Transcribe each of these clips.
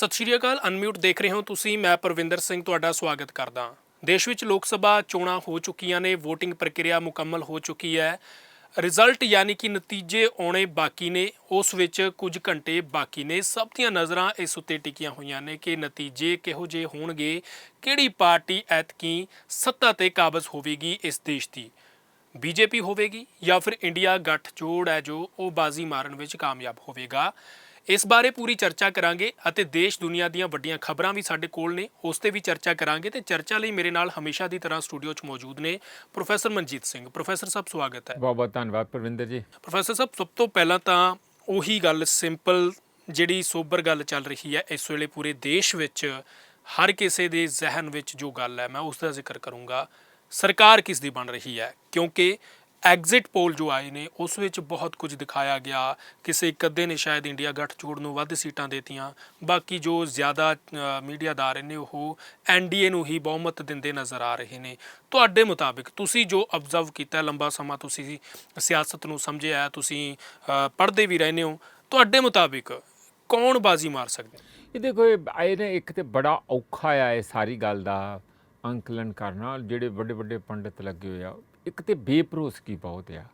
ਸਤਿ ਸ਼੍ਰੀ ਅਕਾਲ ਅਨਮਿਊਟ ਦੇਖ ਰਹੇ ਹੋ ਤੁਸੀਂ, ਮੈਂ ਪਰਵਿੰਦਰ ਸਿੰਘ ਤੁਹਾਡਾ ਸਵਾਗਤ ਕਰਦਾ ਦੇਸ਼ ਵਿੱਚ ਲੋਕ ਸਭਾ ਚੋਣਾਂ ਹੋ ਚੁੱਕੀਆਂ ਨੇ, VOTING ਪ੍ਰਕਿਰਿਆ ਮੁਕੰਮਲ ਹੋ ਚੁੱਕੀ ਹੈ। ਰਿਜ਼ਲਟ ਯਾਨੀ ਕਿ ਨਤੀਜੇ ਆਉਣੇ ਬਾਕੀ ਨੇ, ਉਸ ਵਿੱਚ ਕੁਝ ਘੰਟੇ ਬਾਕੀ ਨੇ। ਸਭ ਦੀਆਂ ਨਜ਼ਰਾਂ ਇਸ ਉੱਤੇ ਟਿਕੀਆਂ ਹੋਈਆਂ ਨੇ ਕਿ ਨਤੀਜੇ ਕਿਹੋ ਜਿਹੇ ਹੋਣਗੇ, ਕਿਹੜੀ ਪਾਰਟੀ ਐਤਕੀ ਸੱਤਾ ਤੇ ਕਾਬਜ਼ ਹੋਵੇਗੀ ਇਸ ਦੇਸ਼ ਦੀ। ਬੀਜੇਪੀ ਹੋਵੇਗੀ ਜਾਂ ਫਿਰ ਇੰਡੀਆ ਗੱਠਜੋੜ ਹੈ ਜੋ ਉਹ ਬਾਜ਼ੀ ਮਾਰਨ ਵਿੱਚ ਕਾਮਯਾਬ ਹੋਵੇਗਾ। ਇਸ ਬਾਰੇ ਪੂਰੀ ਚਰਚਾ ਕਰਾਂਗੇ ਅਤੇ ਦੇਸ਼ ਦੁਨੀਆ ਦੀਆਂ ਵੱਡੀਆਂ ਖਬਰਾਂ ਵੀ ਸਾਡੇ ਕੋਲ ਨੇ ਉਸ ਤੇ ਵੀ ਚਰਚਾ ਕਰਾਂਗੇ ਤੇ ਚਰਚਾ ਲਈ ਮੇਰੇ ਨਾਲ ਹਮੇਸ਼ਾ ਦੀ ਤਰ੍ਹਾਂ ਸਟੂਡੀਓ 'ਚ ਮੌਜੂਦ ਨੇ ਪ੍ਰੋਫੈਸਰ ਮਨਜੀਤ ਸਿੰਘ। ਪ੍ਰੋਫੈਸਰ ਸਾਹਿਬ ਸਵਾਗਤ ਹੈ। ਬਹੁਤ ਬਹੁਤ ਧੰਨਵਾਦ ਪ੍ਰਵਿੰਦਰ ਜੀ। ਪ੍ਰੋਫੈਸਰ ਸਾਹਿਬ ਸਭ ਤੋਂ ਪਹਿਲਾਂ ਤਾਂ ਉਹੀ ਗੱਲ ਸਿੰਪਲ ਜਿਹੜੀ ਸੋਬਰ ਗੱਲ ਚੱਲ ਰਹੀ ਹੈ ਇਸ ਵੇਲੇ ਪੂਰੇ ਦੇਸ਼ ਵਿੱਚ ਹਰ ਕਿਸੇ ਦੇ ਜ਼ਿਹਨ ਵਿੱਚ ਜੋ ਗੱਲ ਹੈ ਮੈਂ ਉਸ ਦਾ ਜ਼ਿਕਰ ਕਰੂੰਗਾ। ਸਰਕਾਰ ਕਿਸ ਦੀ ਬਣ ਰਹੀ ਹੈ? ਕਿਉਂਕਿ ਐਗਜ਼ਿਟ ਪੋਲ ਜੋ ਆਏ ਨੇ, ਉਸ ਵਿੱਚ ਬਹੁਤ ਕੁਝ ਦਿਖਾਇਆ ਗਿਆ। ਕਿਸੇ ਇੱਕ ਅੱਧੇ ਨੇ ਸ਼ਾਇਦ ਇੰਡੀਆ ਗੱਠਜੋੜ ਨੂੰ ਵੱਧ ਸੀਟਾਂ ਦੇਤੀਆਂ। ਬਾਕੀ ਜੋ ਜ਼ਿਆਦਾ ਮੀਡੀਆਦਾਰ ਨੇ, ਉਹ ਐਨਡੀਏ ਨੂੰ ਹੀ ਬਹੁਮਤ ਦਿੰਦੇ ਨਜ਼ਰ ਆ ਰਹੇ ਨੇ। ਤੁਹਾਡੇ ਮੁਤਾਬਿਕ ਤੁਸੀਂ ਜੋ ਅਬਜ਼ਰਵ ਕੀਤਾ, ਲੰਬਾ ਸਮਾਂ ਤੁਸੀਂ ਸਿਆਸਤ ਨੂੰ ਸਮਝਿਆ, ਤੁਸੀਂ ਪੜ੍ਹਦੇ ਵੀ ਰਹਿੰਦੇ ਹੋ, ਤੁਹਾਡੇ ਮੁਤਾਬਿਕ ਕੌਣ ਬਾਜ਼ੀ ਮਾਰ ਸਕਦਾ? ਇਹ ਦੇਖੋ, ਇਹ ਆਏ ਨੇ, ਇੱਕ ਤੇ ਬੜਾ ਔਖਾ ਆ ਇਹ ਸਾਰੀ ਗੱਲ ਦਾ ਅੰਕਲਨ ਕਰਨਾ, ਜਿਹੜੇ ਵੱਡੇ ਵੱਡੇ ਪੰਡਿਤ ਲੱਗੇ ਹੋਏ ਆ ਇੱਕ ਤੇ ਬੇਭਰੋਸਗੀ ਬਹੁਤ ਆ।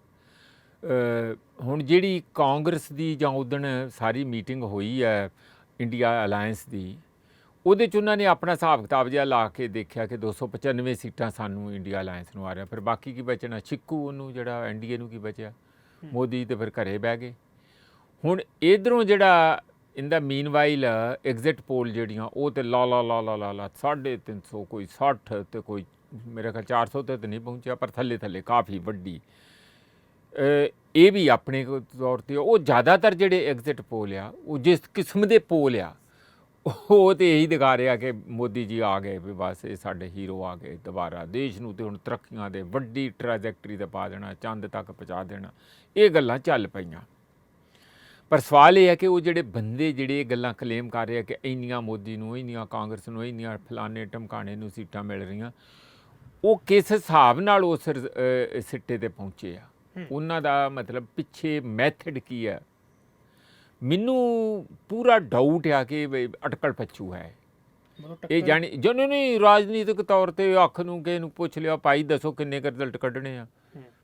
ਹੁਣ ਜਿਹੜੀ ਕਾਂਗਰਸ ਦੀ ਜਾਂ ਉਦਣ ਸਾਰੀ ਮੀਟਿੰਗ ਹੋਈ ਹੈ ਇੰਡੀਆ ਅਲਾਈਅੰਸ ਦੀ ਉਹਦੇ ਚ ਉਹਨਾਂ ਨੇ ਆਪਣਾ ਹਿਸਾਬ ਕਿਤਾਬ ਜਿਹਾ ਲਾ ਕੇ ਦੇਖਿਆ ਕਿ 295 ਸੀਟਾਂ ਸਾਨੂੰ ਇੰਡੀਆ ਅਲਾਈਅੰਸ ਨੂੰ ਆ ਰਿਹਾ ਫਿਰ ਬਾਕੀ ਕੀ ਬਚਣਾ? ਚਿੱਕੂ ਉਹਨੂੰ ਜਿਹੜਾ ਐਨਡੀਏ ਨੂੰ ਕੀ ਬਚਿਆ? ਮੋਦੀ ਤੇ ਫਿਰ ਘਰੇ ਬਹਿ ਗਏ। ਹੁਣ ਇਧਰੋਂ ਜਿਹੜਾ ਇਨ ਦਾ ਮੀਨਵਾਈਲ ਐਗਜ਼ਿਟ ਪੋਲ ਜਿਹੜੀਆਂ ਉਹ ਤੇ ਲਾ ਲਾ ਲਾ ਲਾ ਲਾ 350 ਕੋਈ 60 ਤੇ ਕੋਈ ਮੇਰੇ ਖਿਆਲ 400 ਤੇ ਤਾਂ ਨਹੀਂ ਪਹੁੰਚਿਆ ਪਰ ਥੱਲੇ ਥੱਲੇ ਕਾਫੀ ਵੱਡੀ ਇਹ ਵੀ ਆਪਣੇ ਤੌਰ ਤੇ ਉਹ ਜ਼ਿਆਦਾਤਰ ਜਿਹੜੇ ਐਗਜ਼ਿਟ ਪੋਲ ਆ ਉਹ ਜਿਸ ਕਿਸਮ ਦੇ ਪੋਲ ਆ ਉਹ ਤੇ ਇਹੀ ਦਿਖਾ ਰਿਹਾ ਕਿ ਮੋਦੀ ਜੀ ਆ ਗਏ ਵੀ ਬਸ ਇਹ ਸਾਡੇ ਹੀਰੋ ਆ ਗਏ ਦੁਬਾਰਾ ਦੇਸ਼ ਨੂੰ ਤੇ ਹੁਣ ਤਰੱਕੀਆਂ ਦੇ ਵੱਡੀ ਟ੍ਰੈਜੈਕਟਰੀ ਤੇ ਪਾ ਦੇਣਾ ਚੰਦ ਤੱਕ ਪਹੁੰਚਾ ਦੇਣਾ ਇਹ ਗੱਲਾਂ ਚੱਲ ਪਈਆਂ ਪਰ ਸਵਾਲ ਇਹ ਹੈ ਕਿ ਉਹ ਜਿਹੜੇ ਬੰਦੇ ਜਿਹੜੇ ਇਹ ਗੱਲਾਂ ਕਲੇਮ ਕਰ ਰਹੇ ਆ ਕਿ ਇੰਨੀਆਂ ਮੋਦੀ ਨੂੰ ਇੰਨੀਆਂ ਕਾਂਗਰਸ ਨੂੰ ਇੰਨੀਆਂ ਫਲਾਣੇ ਟਮਕਾਣੇ ਨੂੰ ਸੀਟਾਂ ਮਿਲ ਰਹੀਆਂ ਉਹ ਕਿਸ ਹਿਸਾਬ ਨਾਲ ਉਸ ਰਿਜ਼- ਸਿੱਟੇ ਤੇ ਪਹੁੰਚੇ ਆ? ਉਹਨਾਂ ਦਾ ਮਤਲਬ ਪਿੱਛੇ ਮੈਥਡ ਕੀ ਹੈ ਮੈਨੂੰ ਪੂਰਾ ਡਾਊਟ ਆ ਕਿ ਵੀ ਅਟਕਲ ਪੱਛੂ ਹੈ। ਇਹ ਜਾਣੀ ਜਿਹਨੂੰ ਨਹੀਂ ਰਾਜਨੀਤਿਕ ਤੌਰ ਤੇ ਅੱਖ ਨੂੰ ਕਿਸੇ ਨੂੰ ਪੁੱਛ ਲਿਆ ਭਾਈ ਦੱਸੋ ਕਿੰਨੇ ਕੁ ਰਿਜ਼ਲਟ ਕੱਢਣੇ ਆ?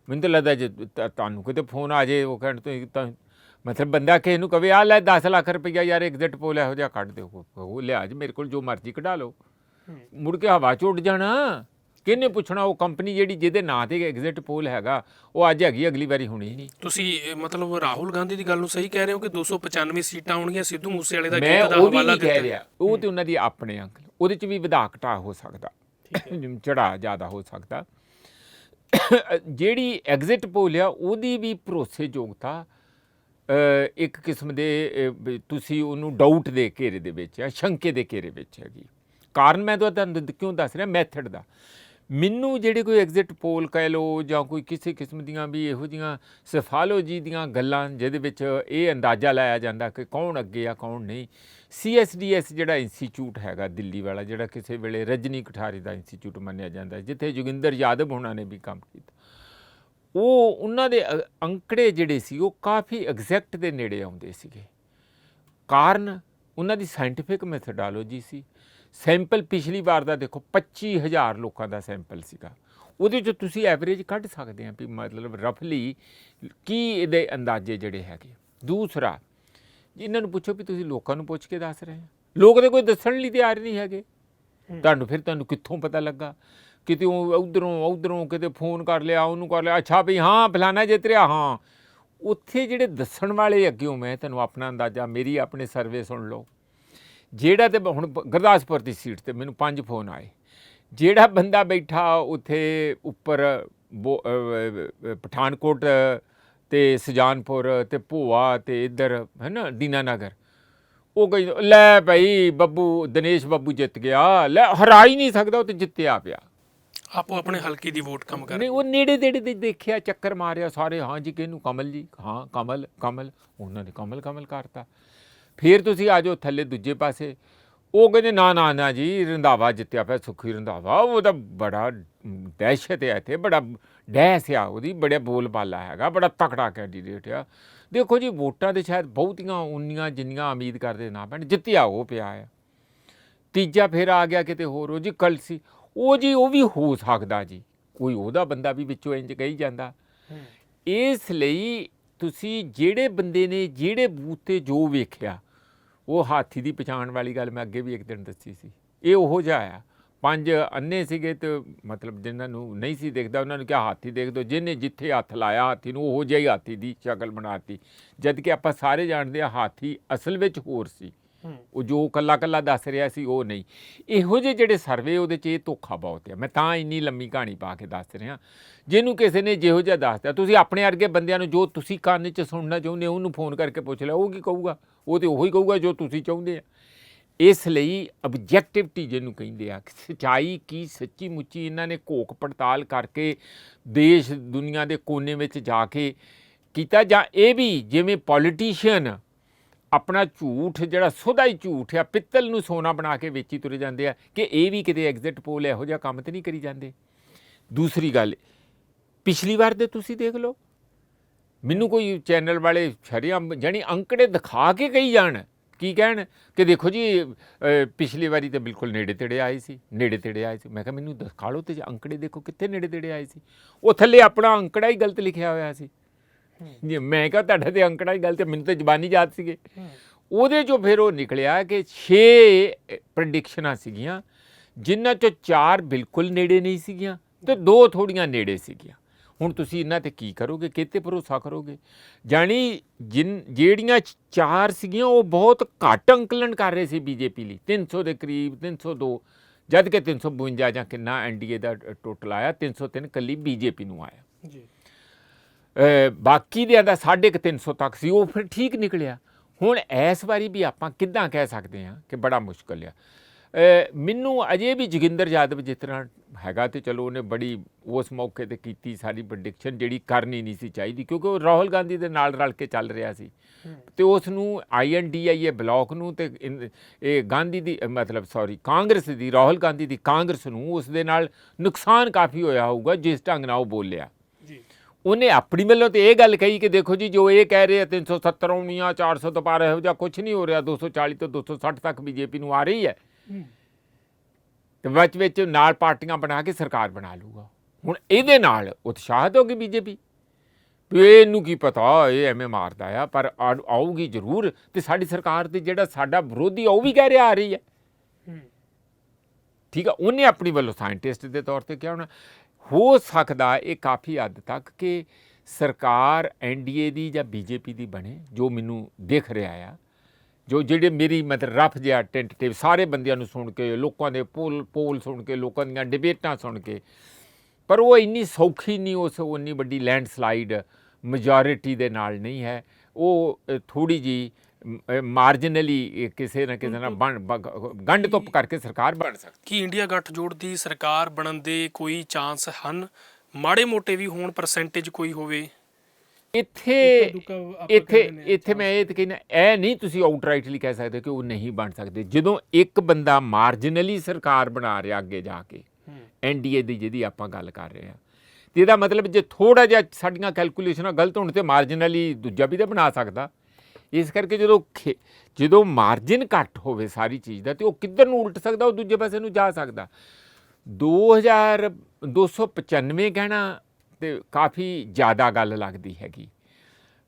ਮੈਨੂੰ ਤਾਂ ਲੱਗਦਾ ਜੇ ਤ- ਤੁਹਾਨੂੰ ਕਿਤੇ ਫੋਨ ਆ ਜੇ ਉਹ ਕਹਿਣ ਤੁਸੀਂ ਤਾਂ ਮਤਲਬ ਬੰਦਾ ਕਿਸੇ ਨੂੰ ਕਵੇ ਆ ਲੈ 10 ਲੱਖ ਰੁਪਈਆ ਯਾਰ ਐਗਜ਼ਿਟ ਪੋਲ ਇਹੋ ਜਿਹਾ ਕੱਢ ਦਿਓ ਉਹ ਲਿਆ ਜੀ ਮੇਰੇ ਕੋਲ ਜੋ ਮਰਜ਼ੀ ਕਢਾ ਲਓ। ਮੁੜ ਕੇ ਹਵਾ ਚ ਉੱਡ ਜਾਣਾ। ਕਿਹਨੇ ਪੁੱਛਣਾ? ਉਹ ਕੰਪਨੀ ਜਿਹੜੀ ਜਿਹਦੇ ਨਾਂ ਤੇ ਐਗਜ਼ਿਟ ਪੋਲ ਹੈਗਾ ਉਹ ਅੱਜ ਹੈਗੀ ਅਗਲੀ ਵਾਰੀ ਹੋਣੀ ਨਹੀਂ। ਤੁਸੀਂ ਮਤਲਬ ਰਾਹੁਲ ਗਾਂਧੀ ਦੀ ਗੱਲ ਨੂੰ ਸਹੀ ਕਹਿ ਰਹੇ ਹੋ ਕਿ 295 ਸੀਟਾਂ ਆਉਣਗੀਆਂ ਸਿੱਧੂ ਮੂਸੇਵਾਲੇ ਦਾ ਗੀਤ ਦਾ ਉਹ ਵੀ ਹਵਾਲਾ ਦਿੱਤਾ? ਰਿਹਾ। ਉਹ ਤੇ ਉਹਨਾਂ ਦੀ ਆਪਣੇ ਅੰਕਲ ਉਹਦੇ ਚ ਵੀ ਵਧਾ ਘਟਾ ਹੋ। ਸਕਦਾ ਚੜਾ ਜ਼ਿਆਦਾ ਹੋ ਸਕਦਾ। ਜਿਹੜੀ ਐਗਜ਼ਿਟ ਪੋਲ ਆ ਉਹਦੀ ਵੀ ਭਰੋਸੇਯੋਗਤਾ ਇੱਕ ਕਿਸਮ ਦੇ ਤੁਸੀਂ ਉਹਨੂੰ ਡਾਊਟ ਦੇ ਘੇਰੇ ਦੇ ਵਿੱਚ ਆ ਸ਼ੰਕੇ ਦੇ ਘੇਰੇ ਵਿੱਚ ਹੈਗੀ। ਕਾਰਨ ਮੈਂ ਤੁਹਾਨੂੰ ਕਿਉਂ ਦੱਸ ਰਿਹਾ? ਮੈਥਡ ਦਾ। ਮੈਨੂੰ ਜਿਹੜੇ ਕੋਈ ਐਗਜ਼ਿਟ ਪੋਲ ਕਹਿ ਲੋ ਜਾਂ ਕੋਈ ਕਿਸੇ ਕਿਸਮ ਦੀਆਂ ਵੀ ਇਹੋ ਜੀਆਂ ਸਫਾਲੋਜੀ ਦੀਆਂ ਗੱਲਾਂ ਜਿਹਦੇ ਵਿੱਚ ਇਹ ਅੰਦਾਜ਼ਾ ਲਾਇਆ ਜਾਂਦਾ ਕਿ ਕੌਣ ਅੱਗੇ ਆ, ਕੌਣ ਨਹੀਂ। ਸੀਐਸਡੀਐਸ ਜਿਹੜਾ ਇੰਸਟੀਚਿਊਟ ਹੈਗਾ ਦਿੱਲੀ ਵਾਲਾ, ਜਿਹੜਾ ਕਿਸੇ ਵੇਲੇ ਰਜਨੀ ਕਠਾਰੀ ਦਾ ਇੰਸਟੀਚਿਊਟ ਮੰਨਿਆ ਜਾਂਦਾ ਜਿੱਥੇ ਜੋਗਿੰਦਰ ਯਾਦਵ ਉਹਨਾਂ ਨੇ ਵੀ ਕੰਮ ਕੀਤਾ। ਉਹ ਉਹਨਾਂ ਦੇ ਅੰਕੜੇ ਜਿਹੜੇ ਸੀ, ਉਹ ਕਾਫੀ ਐਗਜ਼ੈਕਟ ਦੇ ਨੇੜੇ ਆਉਂਦੇ ਸੀਗੇ। ਕਾਰਨ ਉਹਨਾਂ ਦੀ ਸਾਇੰਟੀਫਿਕ ਮੈਥਡੋਲੋਜੀ ਸੀ। ਸੈਂਪਲ ਪਿਛਲੀ ਵਾਰ ਦਾ ਦੇਖੋ 25000 ਲੋਕਾਂ ਦਾ ਸੈਂਪਲ ਸੀਗਾ। ਉਹਦੇ ਚ ਤੁਸੀਂ ਐਵਰੇਜ ਕੱਢ ਸਕਦੇ ਆ ਵੀ ਮਤਲਬ ਰਫਲੀ ਕੀ ਇਹਦੇ ਅੰਦਾਜ਼ੇ ਜਿਹੜੇ ਹੈਗੇ ਦੂਸਰਾ ਇਹਨਾਂ ਨੂੰ ਪੁੱਛੋ ਵੀ ਤੁਸੀਂ ਲੋਕਾਂ ਨੂੰ ਪੁੱਛ ਕੇ ਦੱਸ ਰਹੇ ਹੋ ਲੋਕ ਤੇ ਕੋਈ ਦੱਸਣ ਲਈ ਤਿਆਰ ਨਹੀਂ ਹੈਗੇ। ਤੁਹਾਨੂੰ ਫਿਰ ਤੁਹਾਨੂੰ ਕਿੱਥੋਂ ਪਤਾ ਲੱਗਾ? ਕਿਤੇ ਉਹ ਉਧਰੋਂ ਉਧਰੋਂ ਕਿਤੇ ਫੋਨ ਕਰ ਲਿਆ ਉਹਨੂੰ ਕਰ ਲਿਆ ਅੱਛਾ ਵੀ ਹਾਂ ਫਲਾਣਾ ਜਿੱਤ ਰਿਹਾ ਹਾਂ। ਉੱਥੇ ਜਿਹੜੇ ਦੱਸਣ ਵਾਲੇ ਅੱਗਿਓਂ ਮੈਂ ਤੁਹਾਨੂੰ ਆਪਣਾ ਅੰਦਾਜ਼ਾ ਮੇਰੀ ਆਪਣੇ ਸਰਵੇ ਸੁਣ ਲਓ। ਜਿਹੜਾ ਤੇ ਹੁਣ ਗੁਰਦਾਸਪੁਰ ਦੀ ਸੀਟ ਤੇ ਮੈਨੂੰ ਪੰਜ ਫੋਨ ਆਏ। ਜਿਹੜਾ ਬੰਦਾ ਬੈਠਾ ਉੱਥੇ ਉੱਪਰ ਪਠਾਨਕੋਟ ਤੇ ਸੁਜਾਨਪੁਰ ਤੇ ਭੋਆ ਤੇ ਇੱਧਰ ਹੈ ਨਾ ਦੀਨਾਨਗਰ। ਉਹ ਗਈ ਲੈ ਭਾਈ ਬੱਬੂ ਦਿਨੇਸ਼ ਬੱਬੂ ਜਿੱਤ ਗਿਆ। ਲੈ ਹਰਾ ਹੀ ਨਹੀਂ ਸਕਦਾ ਉਹ ਤੇ ਜਿੱਤਿਆ ਪਿਆ। ਆਪੋ ਆਪਣੇ ਹਲਕੇ ਦੀ ਵੋਟ ਕੰਮ ਕਰ ਨਹੀਂ ਉਹ ਨੇੜੇ ਤੇੜੇ ਦੇ ਦੇਖਿਆ ਚੱਕਰ ਮਾਰਿਆ ਸਾਰੇ ਹਾਂ ਜੀ ਕਿਹਨੂੰ? ਕਮਲ ਜੀ? ਹਾਂ ਕਮਲ ਕਮਲ। ਉਹਨਾਂ ਨੇ ਕਮਲ ਕਮਲ ਕਰਤਾ। ਫਿਰ ਤੁਸੀਂ ਆ ਜਾਓ ਥੱਲੇ ਦੂਜੇ ਪਾਸੇ। ਉਹ ਕਹਿੰਦੇ ਨਾ ਨਾ ਨਾ ਜੀ ਰੰਧਾਵਾ ਜਿੱਤਿਆ ਪਿਆ ਸੁਖੀ ਰੰਧਾਵਾ। ਉਹ ਤਾਂ ਬੜਾ ਦਹਿਸ਼ਤ ਹੈ ਇੱਥੇ ਬੜਾ ਡੈਸ ਆ ਉਹਦੀ ਬੜਾ ਬੋਲ ਬਾਲਾ ਹੈਗਾ ਬੜਾ ਤਕੜਾ ਕੈਂਡੀਡੇਟ ਆ। ਦੇਖੋ ਜੀ ਵੋਟਾਂ ਦੇ ਸ਼ਾਇਦ ਬਹੁਤੀਆਂ ਉਨੀਆਂ ਜਿੰਨੀਆਂ ਉਮੀਦ ਕਰਦੇ ਨਾ ਪੈਣ ਜਿੱਤਿਆ ਉਹ ਪਿਆ ਆ। ਤੀਜਾ ਫੇਰ ਆ ਗਿਆ ਕਿਤੇ ਹੋਰ ਉਹ ਜੀ ਕੱਲ ਸੀ ਉਹ ਜੀ ਉਹ ਵੀ ਹੋ ਸਕਦਾ ਜੀ। ਕੋਈ ਉਹਦਾ ਬੰਦਾ ਵੀ ਵਿੱਚੋਂ ਇੰਜ ਕਹੀ ਜਾਂਦਾ। ਇਸ ਲਈ ਤੁਸੀਂ ਜਿਹੜੇ ਬੰਦੇ ਨੇ ਜਿਹੜੇ ਬੂਥ ਤੇ ਜੋ ਵੇਖਿਆ, ਉਹ ਹਾਥੀ ਦੀ ਪਛਾਣ ਵਾਲੀ ਗੱਲ ਮੈਂ ਅੱਗੇ ਵੀ ਇੱਕ ਦਿਨ ਦੱਸੀ ਸੀ। ਇਹ ਉਹੋ ਜਿਹਾ ਆ। ਪੰਜ ਅੰਨੇ ਸੀਗੇ ਤੇ ਮਤਲਬ ਜਿਨ੍ਹਾਂ ਨੂੰ ਨਹੀਂ ਸੀ ਦੇਖਦਾ, ਉਹਨਾਂ ਨੂੰ ਕਿਹਾ, ਹਾਥੀ ਦੇਖ ਦੋ। ਜਿਹਨੇ ਜਿੱਥੇ ਹੱਥ ਲਾਇਆ ਹਾਥੀ ਨੂੰ, ਉਹੋ ਜਿਹਾ ਹੀ ਹਾਥੀ ਦੀ ਸ਼ਕਲ ਬਣਾਤੀ। ਜਦ ਕਿ ਆਪਾਂ ਸਾਰੇ ਜਾਣਦੇ ਆ ਹਾਥੀ ਅਸਲ ਵਿੱਚ ਹੋਰ ਸੀ। ਉਹ ਜੋ ਕੱਲਾ ਕੱਲਾ ਦੱਸ ਰਿਹਾ ਸੀ, ਉਹ ਨਹੀਂ। ਇਹੋ ਜਿਹੇ ਜਿਹੜੇ ਸਰਵੇ ਉਹਦੇ 'ਚ, ਇਹ ਧੋਖਾ ਬਹੁਤ ਹੈ ਮੈਂ ਤਾਂ ਇੰਨੀ ਲੰਮੀ ਕਹਾਣੀ ਪਾ ਕੇ ਦੱਸ ਰਿਹਾ। ਜਿਹਨੂੰ ਕਿਸੇ ਨੇ ਜਿਹੋ ਜਿਹਾ ਦੱਸਦਾ ਤੁਸੀਂ ਆਪਣੇ ਅਰਗੇ ਬੰਦਿਆਂ ਨੂੰ ਜੋ ਤੁਸੀਂ ਕੰਨ 'ਚ ਸੁਣਨਾ ਚਾਹੁੰਦੇ ਹੋ, ਉਹਨੂੰ ਫੋਨ ਕਰਕੇ ਪੁੱਛ ਲਿਆ। ਉਹ ਕੀ ਕਹੂਗਾ? ਉਹ ਤੇ ਉਹੀ ਕਹੂਗਾ ਜੋ ਤੁਸੀਂ ਚਾਹੁੰਦੇ ਆ। ਇਸ ਲਈ ਆਬਜੈਕਟਿਵਿਟੀ ਜਿਹਨੂੰ ਕਹਿੰਦੇ ਆ, ਸਚਾਈ ਕੀ ਸੱਚੀ ਮੁੱਚੀ ਇਹਨਾਂ ਨੇ ਘੋਖ ਪੜਤਾਲ ਕਰਕੇ ਦੇਸ਼ ਦੁਨੀਆ ਦੇ ਕੋਨੇ ਵਿੱਚ ਜਾ ਕੇ ਕੀਤਾ। ਜਾਂ ਇਹ ਵੀ ਜਿਵੇਂ ਪੋਲੀਟੀਸ਼ੀਅਨ ਆਪਣਾ ਝੂਠ, ਜਿਹੜਾ ਸੁਦਾ ਹੀ ਝੂਠ ਆ, ਪਿੱਤਲ ਨੂੰ ਸੋਨਾ ਬਣਾ ਕੇ ਵੇਚੀ ਤੁਰੇ ਜਾਂਦੇ ਆ, ਕਿ ਇਹ ਵੀ ਕਿਤੇ ਐਗਜ਼ਿਟ ਪੋਲ ਇਹੋ ਜਿਹਾ ਕੰਮ ਤੇ ਨਹੀਂ ਕਰੀ ਜਾਂਦੇ? ਦੂਸਰੀ ਗੱਲ, ਪਿਛਲੀ ਵਾਰ ਦੇ ਤੁਸੀਂ ਦੇਖ ਲਓ। ਮੈਨੂੰ ਕੋਈ ਚੈਨਲ ਵਾਲੇ ਸ਼ਰਿਆਮ ਜਾਣੀ ਅੰਕੜੇ ਦਿਖਾ ਕੇ ਕਹੀ ਜਾਣ, ਕੀ ਕਹਿਣ, ਕਿ ਦੇਖੋ ਜੀ ਪਿਛਲੀ ਵਾਰੀ ਤਾਂ ਬਿਲਕੁਲ ਨੇੜੇ ਤੇੜੇ ਆਏ ਸੀ, ਨੇੜੇ ਤੇੜੇ ਆਏ ਸੀ। ਮੈਂ ਕਿਹਾ ਮੈਨੂੰ ਦਿਖਾ ਲਓ ਤੇ ਅੰਕੜੇ ਦੇਖੋ ਕਿੱਥੇ ਨੇੜੇ ਤੇੜੇ ਆਏ ਸੀ। ਉਹ ਥੱਲੇ ਆਪਣਾ ਅੰਕੜਾ ਹੀ ਗਲਤ ਲਿਖਿਆ ਹੋਇਆ ਸੀ। ਜੀ ਮੈਂ ਕਿਹਾ ਤੁਹਾਡੇ ਤੇ ਅੰਕੜਾ ਹੀ ਗਲਤ ਹੈ ਮੈਨੂੰ ਤਾਂ ਜ਼ਬਾਨੀ ਯਾਦ ਸੀਗੇ। ਉਹਦੇ ਚੋਂ ਫਿਰ ਉਹ ਨਿਕਲਿਆ ਕਿ 6 ਪ੍ਰੈਡਿਕਸ਼ਨਾਂ ਸੀਗੀਆਂ ਜਿਨ੍ਹਾਂ ਚੋਂ 4 ਬਿਲਕੁਲ ਨੇੜੇ ਨਹੀਂ ਸੀਗੀਆਂ ਤੇ ਦੋ ਥੋੜੀਆਂ ਨੇੜੇ ਸੀਗੀਆਂ। ਹੁਣ ਤੁਸੀਂ ਇਹਨਾਂ ਤੇ ਕੀ ਕਰੋਗੇ? ਕਿਤੇ ਭਰੋਸਾ ਕਰੋਗੇ? ਜਿਨ ਜਿਹੜੀਆਂ ਚਾਰ ਸੀਗੀਆਂ ਉਹ ਬਹੁਤ ਘੱਟ ਅੰਕਲਨ ਕਰ ਰਹੇ ਸੀ ਬੀਜੇਪੀ ਲਈ। 300 ਦੇ ਕਰੀਬ 302 ਜਦ ਕਿ 352 ਜਾਂ ਕਿੰਨਾ ਐਨਡੀਏ ਦਾ ਟੋਟਲ ਆਇਆ 303 ਕੱਲੀ ਬੀਜੇਪੀ ਨੂੰ ਆਇਆ। ਜੀ। ਬਾਕੀ ਦੇ ਦਾ 350 ਤੱਕ ਸੀ ਉਹ ਫਿਰ ਠੀਕ ਨਿਕਲਿਆ। ਹੁਣ ਇਸ ਵਾਰੀ ਵੀ ਆਪਾਂ ਕਿੱਦਾਂ ਕਹਿ ਸਕਦੇ ਹਾਂ ਕਿ ਬੜਾ ਮੁਸ਼ਕਲ ਆ। ਮੈਨੂੰ ਅਜੇ ਵੀ ਜੋਗਿੰਦਰ ਯਾਦਵ ਜਿਸ ਤਰ੍ਹਾਂ ਹੈਗਾ ਤੇ ਚਲੋ ਉਹਨੇ ਬੜੀ ਉਸ ਮੌਕੇ ਤੇ ਕੀਤੀ ਸਾਰੀ ਪ੍ਰੈਡਿਕਸ਼ਨ ਜਿਹੜੀ ਕਰਨੀ ਨਹੀਂ ਸੀ ਚਾਹੀਦੀ ਕਿਉਂਕਿ ਉਹ ਰਾਹੁਲ ਗਾਂਧੀ ਦੇ ਨਾਲ ਰਲ ਕੇ ਚੱਲ ਰਿਹਾ ਸੀ। ਤੇ ਉਸ ਨੂੰ ਆਈਐਨਡੀਆਈਏ ਬਲਾਕ ਨੂੰ ਤੇ ਇਹ ਗਾਂਧੀ ਦੀ ਮਤਲਬ ਸੌਰੀ ਕਾਂਗਰਸ ਦੀ ਰਾਹੁਲ ਗਾਂਧੀ ਦੀ ਕਾਂਗਰਸ ਨੂੰ ਉਸ ਦੇ ਨਾਲ ਨੁਕਸਾਨ ਕਾਫੀ ਹੋਇਆ ਹੋਊਗਾ ਜਿਸ ਢੰਗ ਨਾਲ ਉਹ ਬੋਲਿਆ। ਉਹਨੇ ਆਪਣੀ ਵੱਲੋਂ ਤੇ ਇਹ ਗੱਲ ਕਹੀ ਕਿ ਦੇਖੋ ਜੀ ਜੋ ਇਹ ਕਹਿ ਰਹੇ ਆ 370 ਆਉਣੀਆਂ 400 ਤੋਂ ਪਾਰ ਇਹੋ ਜਿਹਾ ਕੁਝ ਨਹੀਂ ਹੋ ਰਿਹਾ 240 ਤੋਂ 260 ਤੱਕ ਬੀਜੇਪੀ ਨੂੰ ਆ ਰਹੀ ਹੈ। ਤੇ ਵਿੱਚ ਵਿੱਚ ਨਾਲ ਪਾਰਟੀਆਂ ਬਣਾ ਕੇ ਸਰਕਾਰ ਬਣਾ ਲੂਗਾ ਹੁਣ ਇਹਦੇ ਨਾਲ ਉਤਸ਼ਾਹਤ ਹੋ ਗਈ ਬੀਜੇਪੀ। ਵੀ ਇਹਨੂੰ ਕੀ ਪਤਾ ਇਹ ਐਵੇਂ ਮਾਰਦਾ ਆ ਪਰ ਆਊਗੀ ਜ਼ਰੂਰ ਤੇ ਸਾਡੀ ਸਰਕਾਰ ਤੇ ਜਿਹੜਾ ਸਾਡਾ ਵਿਰੋਧੀ ਉਹ ਵੀ ਕਹਿ ਰਿਹਾ ਆ ਰਹੀ ਹੈ। ਠੀਕ ਆ ਉਹਨੇ ਆਪਣੀ ਵੱਲੋਂ ਸਾਇੰਟਿਸਟ ਦੇ ਤੌਰ ਤੇ ਕਿਹਾ ਹੋਣਾ। ਹੋ ਸਕਦਾ ਇਹ ਕਾਫੀ ਹੱਦ ਤੱਕ ਕਿ ਸਰਕਾਰ ਐਨਡੀਏ ਦੀ ਜਾਂ ਬੀਜੇਪੀ ਦੀ ਬਣੇ, ਜੋ ਮੈਨੂੰ ਦਿਖ ਰਿਹਾ ਆ, ਜੋ ਜਿਹੜੇ ਮੇਰੀ ਮਤਲਬ ਰਫ ਜਿਹਾ ਟੈਂਟੇਟਿਵ ਸਾਰੇ ਬੰਦਿਆਂ ਨੂੰ ਸੁਣ ਕੇ, ਲੋਕਾਂ ਦੇ ਪੋਲ ਪੋਲ ਸੁਣ ਕੇ, ਲੋਕਾਂ ਦੀਆਂ ਡਿਬੇਟਾਂ ਸੁਣ ਕੇ, ਪਰ ਉਹ ਇੰਨੀ ਸੌਖੀ ਨਹੀਂ, ਉਸ ਉਨੀ ਵੱਡੀ ਲੈਂਡਸਲਾਈਡ ਮੈਜੋਰਿਟੀ ਦੇ ਨਾਲ ਨਹੀਂ ਹੈ, ਉਹ ਥੋੜੀ ਜੀ ਮਾਰਜਨਲੀ ਕਿਸੇ ਨਾ ਕਿਸੇ ਨਾਲ ਗੰਢ ਧੁੱਪ ਕਰਕੇ ਸਰਕਾਰ ਬਣ ਸਕਦੀ ਕੀ ਇੰਡੀਆ ਗੱਠਜੋੜ ਦੀ ਸਰਕਾਰ ਬਣਨ ਦੇ ਕੋਈ ਚਾਂਸ ਹਨ? ਮਾੜੇ ਮੋਟੇ ਵੀ ਹੋਣ ਪਰਸੈਂਟੇਜ ਕੋਈ ਹੋਵੇ? ਇੱਥੇ ਇੱਥੇ ਇੱਥੇ ਮੈਂ ਇਹ ਕਹਿੰਦਾ ਇਹ ਨਹੀਂ ਤੁਸੀਂ ਆਊਟਰਾਈਟਲੀ ਕਹਿ ਸਕਦੇ ਕਿ ਉਹ ਨਹੀਂ ਬਣ ਸਕਦੇ। ਜਦੋਂ ਇੱਕ ਬੰਦਾ ਮਾਰਜਨਲੀ ਸਰਕਾਰ ਬਣਾ ਰਿਹਾ ਅੱਗੇ ਜਾ ਕੇ। ਐਨਡੀਏ ਦੀ ਜਿਹਦੀ ਆਪਾਂ ਗੱਲ ਕਰ ਰਹੇ ਹਾਂ ਤੇ ਇਹਦਾ ਮਤਲਬ ਜੇ ਥੋੜਾ ਜਿਹਾ ਸਾਡੀਆਂ ਕੈਲਕੂਲੇਸ਼ਨਾਂ ਗਲਤ ਹੋਣ ਤੇ ਮਾਰਜਨਲੀ ਦੂਜਾ ਵੀ ਤਾਂ ਬਣਾ ਸਕਦਾ। ਇਸ ਕਰਕੇ ਜਦੋਂ ਖੇ- ਜਦੋਂ ਮਾਰਜਨ ਘੱਟ ਹੋਵੇ ਸਾਰੀ ਚੀਜ਼ ਦਾ, ਤੇ ਉਹ ਕਿੱਧਰ ਨੂੰ ਉਲਟ ਸਕਦਾ, ਉਹ ਦੂਜੇ ਪਾਸੇ ਨੂੰ ਜਾ ਸਕਦਾ। 2295 ਕਹਿਣਾ ਤੇ ਕਾਫੀ ਜ਼ਿਆਦਾ ਗੱਲ ਲੱਗਦੀ ਹੈਗੀ।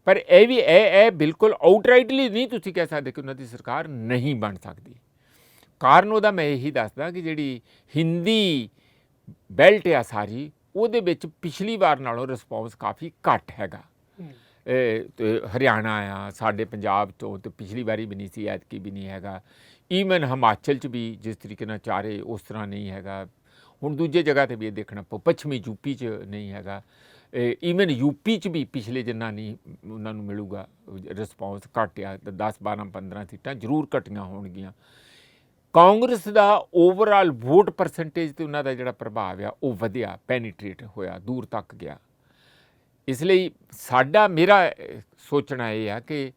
ਪਰ ਇਹ ਵੀ, ਇਹ ਇਹ ਬਿਲਕੁਲ ਆਊਟਰਾਈਟਲੀ ਨਹੀਂ ਤੁਸੀਂ ਕਹਿ ਸਕਦੇ ਕਿ ਉਹਨਾਂ ਦੀ ਸਰਕਾਰ ਨਹੀਂ ਬਣ ਸਕਦੀ। ਕਾਰਨ ਉਹਦਾ ਮੈਂ ਇਹੀ ਦੱਸਦਾ ਕਿ ਜਿਹੜੀ ਹਿੰਦੀ ਬੈਲਟ ਆ ਸਾਰੀ, ਉਹਦੇ ਵਿੱਚ ਪਿਛਲੀ ਵਾਰ ਨਾਲੋਂ ਰਿਸਪੌਂਸ ਕਾਫੀ ਘੱਟ ਹੈਗਾ। ਹਰਿਆਣਾ ਆ, ਸਾਡੇ ਪੰਜਾਬ ਤੋਂ ਤੇ ਪਿਛਲੀ ਵਾਰੀ ਵੀ ਨਹੀਂ ਸੀ, ਐਤਕੀ ਵੀ ਨਹੀਂ ਹੈਗਾ। ਈਵਨ ਹਿਮਾਚਲ ਚ ਵੀ ਜਿਸ ਤਰੀਕੇ ਨਾਲ ਚਾਰੇ ਉਸ ਤਰ੍ਹਾਂ ਨਹੀਂ ਹੈਗਾ। ਹੁਣ ਦੂਜੇ ਜਗ੍ਹਾ ਤੇ ਵੀ ਇਹ ਦੇਖਣਾ ਪਊ, ਪੱਛਮੀ ਯੂਪੀ ਚ ਨਹੀਂ ਹੈਗਾ। ਈਵਨ ਯੂਪੀ ਚ ਵੀ ਪਿਛਲੇ ਜਿੰਨਾ ਨਹੀਂ ਉਹਨਾਂ ਨੂੰ ਮਿਲੂਗਾ ਰਿਸਪੌਂਸ ਘਟਿਆ 10 12 15 ਸੀਟਾਂ ਜ਼ਰੂਰ ਘਟੀਆਂ ਹੋਣਗੀਆਂ। ਕਾਂਗਰਸ ਦਾ ਓਵਰਆਲ ਵੋਟ ਪਰਸੈਂਟੇਜ ਤੇ ਉਹਨਾਂ ਦਾ ਜਿਹੜਾ ਪ੍ਰਭਾਵ ਆ, ਉਹ ਵਧਿਆ ਪੈਨੀਟ੍ਰੇਟ ਹੋਇਆ, ਦੂਰ ਤੱਕ ਗਿਆ। ਇਸ ਲਈ ਸਾਡਾ ਮੇਰਾ ਸੋਚਣਾ ਇਹ ਆ ਕਿ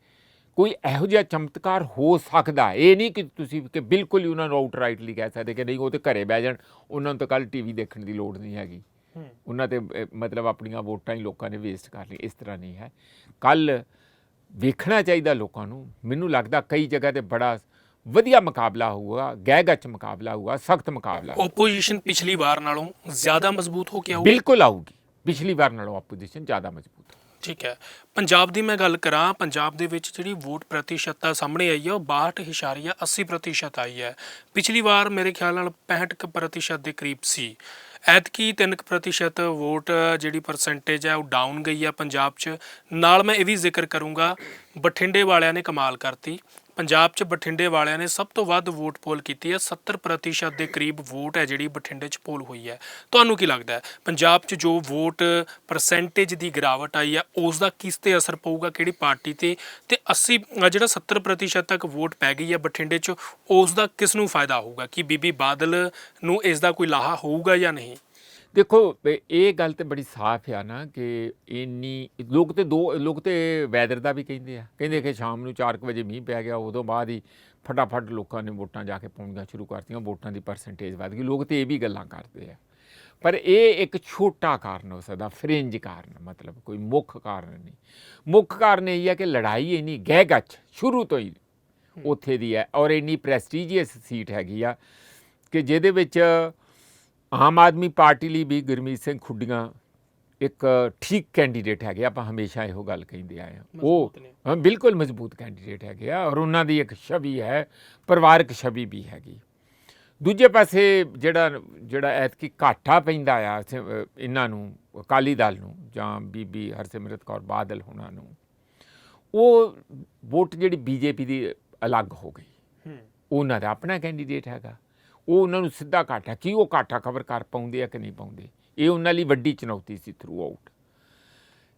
ਕੋਈ ਇਹੋ ਜਿਹਾ ਚਮਤਕਾਰ ਹੋ ਸਕਦਾ। ਇਹ ਨਹੀਂ ਕਿ ਤੁਸੀਂ ਕਿ ਬਿਲਕੁਲ ਹੀ ਉਹਨਾਂ ਨੂੰ ਆਊਟਰਾਈਟਲੀ ਕਹਿ ਸਕਦੇ ਕਿ ਨਹੀਂ ਉਹ ਤੇ ਘਰੇ ਬਹਿ ਜਾਣ ਉਹਨਾਂ ਨੂੰ ਤਾਂ ਕੱਲ ਟੀਵੀ ਦੇਖਣ ਦੀ ਲੋੜ ਨਹੀਂ ਹੈਗੀ। ਉਹਨਾਂ ਤੇ ਮਤਲਬ ਆਪਣੀਆਂ ਵੋਟਾਂ ਹੀ ਲੋਕਾਂ ਨੇ ਵੇਸਟ ਕਰ ਲਈ ਇਸ ਤਰ੍ਹਾਂ ਨਹੀਂ ਹੈ। ਕੱਲ ਵੇਖਣਾ ਚਾਹੀਦਾ ਲੋਕਾਂ ਨੂੰ। ਮੈਨੂੰ ਲੱਗਦਾ ਕਈ ਜਗ੍ਹਾ ਤੇ ਬੜਾ ਵਧੀਆ ਮੁਕਾਬਲਾ ਹੋਊਗਾ ਗਹਿ ਗੱਚ ਮੁਕਾਬਲਾ ਹੋਊਗਾ ਸਖਤ ਮੁਕਾਬਲਾ। ਓਪੋਜੀਸ਼ਨ ਪਿਛਲੀ ਵਾਰ ਨਾਲੋਂ ਜ਼ਿਆਦਾ ਮਜ਼ਬੂਤ ਹੋ ਕੇ ਆਊਗੀ? ਬਿਲਕੁਲ ਆਊਗੀ। ਪਿਛਲੀ ਵਾਰ ਨਾਲੋਂ ਆਪੋਜੀਸ਼ਨ ਜ਼ਿਆਦਾ ਮਜ਼ਬੂਤ ਹੈ। ਠੀਕ ਹੈ। ਪੰਜਾਬ ਦੀ ਮੈਂ ਗੱਲ ਕਰਾਂ, ਪੰਜਾਬ ਦੇ ਵਿੱਚ ਜਿਹੜੀ ਵੋਟ ਪ੍ਰਤੀਸ਼ਤਤਾ ਸਾਹਮਣੇ ਆਈ ਹੈ ਉਹ 62.80% ਆਈ ਹੈ। ਪਿਛਲੀ ਵਾਰ ਮੇਰੇ ਖਿਆਲ ਨਾਲ 65% ਕੁ ਪ੍ਰਤੀਸ਼ਤ ਦੇ ਕਰੀਬ ਸੀ। ਐਤਕੀ 3% ਵੋਟ, ਜਿਹੜੀ ਪਰਸੈਂਟੇਜ ਹੈ ਉਹ ਡਾਊਨ ਗਈ ਹੈ ਪੰਜਾਬ 'ਚ। ਨਾਲ ਮੈਂ ਇਹ ਵੀ ਜ਼ਿਕਰ ਕਰੂੰਗਾ, ਬਠਿੰਡੇ ਵਾਲਿਆਂ ਨੇ ਕਮਾਲ ਕਰਤੀ। ਪੰਜਾਬ 'ਚ ਬਠਿੰਡੇ ਵਾਲਿਆਂ ਨੇ ਸਭ ਤੋਂ ਵੱਧ ਵੋਟ ਪੋਲ ਕੀਤੀ ਹੈ। 70% ਦੇ ਕਰੀਬ ਵੋਟ ਹੈ ਜਿਹੜੀ ਬਠਿੰਡੇ 'ਚ ਪੋਲ ਹੋਈ ਹੈ। ਤੁਹਾਨੂੰ ਕੀ ਲੱਗਦਾ ਹੈ? ਪੰਜਾਬ 'ਚ ਜੋ ਵੋਟ ਪਰਸੈਂਟੇਜ ਦੀ ਗਿਰਾਵਟ ਆਈ ਹੈ ਉਸ ਦਾ ਕਿਸ ਤੇ ਅਸਰ ਪਊਗਾ? ਕਿਹੜੀ ਪਾਰਟੀ ਤੇ? ਤੇ 80 ਜਿਹੜਾ 70% ਤੱਕ ਵੋਟ ਪੈ ਗਈ ਹੈ ਬਠਿੰਡੇ 'ਚ ਉਸ ਦਾ ਕਿਸ ਨੂੰ ਫਾਇਦਾ ਹੋਊਗਾ? ਕਿ ਬੀਬੀ ਬਾਦਲ ਨੂੰ ਇਸ ਦਾ ਕੋਈ ਲਾਹਾ ਹੋਊਗਾ ਜਾਂ ਨਹੀਂ? ਦੇਖੋ ਇਹ- ਗੱਲ ਤੇ ਬੜੀ ਸਾਫ਼ ਆ ਨਾ ਕਿ ਇੰਨੀ ਲੋਕ ਤੇ ਦੋ ਲੋਕ ਤੇ ਵੈਦਰ ਦਾ ਵੀ ਕਹਿੰਦੇ ਆ। ਕਹਿੰਦੇ ਕਿ ਸ਼ਾਮ ਨੂੰ 4 ਵਜੇ ਮੀਂਹ ਪੈ ਗਿਆ ਉਦੋਂ ਬਾਅਦ ਹੀ ਫਟਾਫਟ ਲੋਕਾਂ ਨੇ ਵੋਟਾਂ ਜਾ ਕੇ ਪਾਉਣੀਆਂ ਸ਼ੁਰੂ ਕਰਤੀਆਂ ਵੋਟਾਂ ਦੀ ਪਰਸੈਂਟੇਜ ਵੱਧ ਗਈ। ਲੋਕ ਤੇ ਇਹ ਵੀ ਗੱਲਾਂ ਕਰਦੇ ਆ। ਪਰ ਇਹ ਇੱਕ ਛੋਟਾ ਕਾਰਨ ਹੋ ਸਕਦਾ ਫ੍ਰਿੰਜ ਕਾਰਨ ਮਤਲਬ ਕੋਈ ਮੁੱਖ ਕਾਰਨ ਨਹੀਂ। ਮੁੱਖ ਕਾਰਨ ਇਹ ਹੈ ਕਿ ਲੜਾਈ ਇੰਨੀ ਗਹਿ ਗੱਚ ਸ਼ੁਰੂ ਤੋਂ ਹੀ ਉੱਥੇ ਦੀ ਹੈ ਔਰ ਇੰਨੀ ਪ੍ਰੈਸਟੀਜੀਅਸ ਸੀਟ ਹੈਗੀ ਆ ਕਿ ਜਿਹਦੇ ਵਿੱਚ ਆਮ ਆਦਮੀ ਪਾਰਟੀ ਲਈ ਵੀ ਗੁਰਮੀਤ ਸਿੰਘ ਖੁੱਡੀਆਂ ਇੱਕ ਠੀਕ ਕੈਂਡੀਡੇਟ ਹੈਗੇ ਆਪਾਂ ਹਮੇਸ਼ਾ ਇਹੋ ਗੱਲ ਕਹਿੰਦੇ ਆਏ ਹਾਂ। ਉਹ। ਹਾਂ, ਬਿਲਕੁਲ ਮਜ਼ਬੂਤ ਕੈਂਡੀਡੇਟ ਹੈਗੇ ਆ ਔਰ ਉਹਨਾਂ ਦੀ ਇੱਕ ਛਵੀ ਹੈ ਪਰਿਵਾਰਕ ਛਵੀ ਵੀ ਹੈਗੀ। ਦੂਜੇ ਪਾਸੇ ਜਿਹੜਾ ਜਿਹੜਾ ਐਤਕੀ ਘਾਟਾ ਪੈਂਦਾ ਆ ਇਹਨਾਂ ਨੂੰ ਅਕਾਲੀ ਦਲ ਨੂੰ ਜਾਂ ਬੀਬੀ ਹਰਸਿਮਰਤ ਕੌਰ ਬਾਦਲ ਹੋਣਾ ਨੂੰ ਉਹ ਵੋਟ ਜਿਹੜੀ ਬੀਜੇਪੀ ਦੀ ਅਲੱਗ ਹੋ ਗਈ। ਉਹਨਾਂ ਦਾ ਆਪਣਾ ਕੈਂਡੀਡੇਟ ਹੈਗਾ। ਉਹ ਉਹਨਾਂ ਨੂੰ ਸਿੱਧਾ ਘਾਟਾ, ਕੀ ਉਹ ਘਾਟਾ ਕਵਰ ਕਰ ਪਾਉਂਦੇ ਆ ਕਿ ਨਹੀਂ ਪਾਉਂਦੇ? ਇਹ ਉਹਨਾਂ ਲਈ ਵੱਡੀ ਚੁਣੌਤੀ ਸੀ ਥਰੂ ਆਊਟ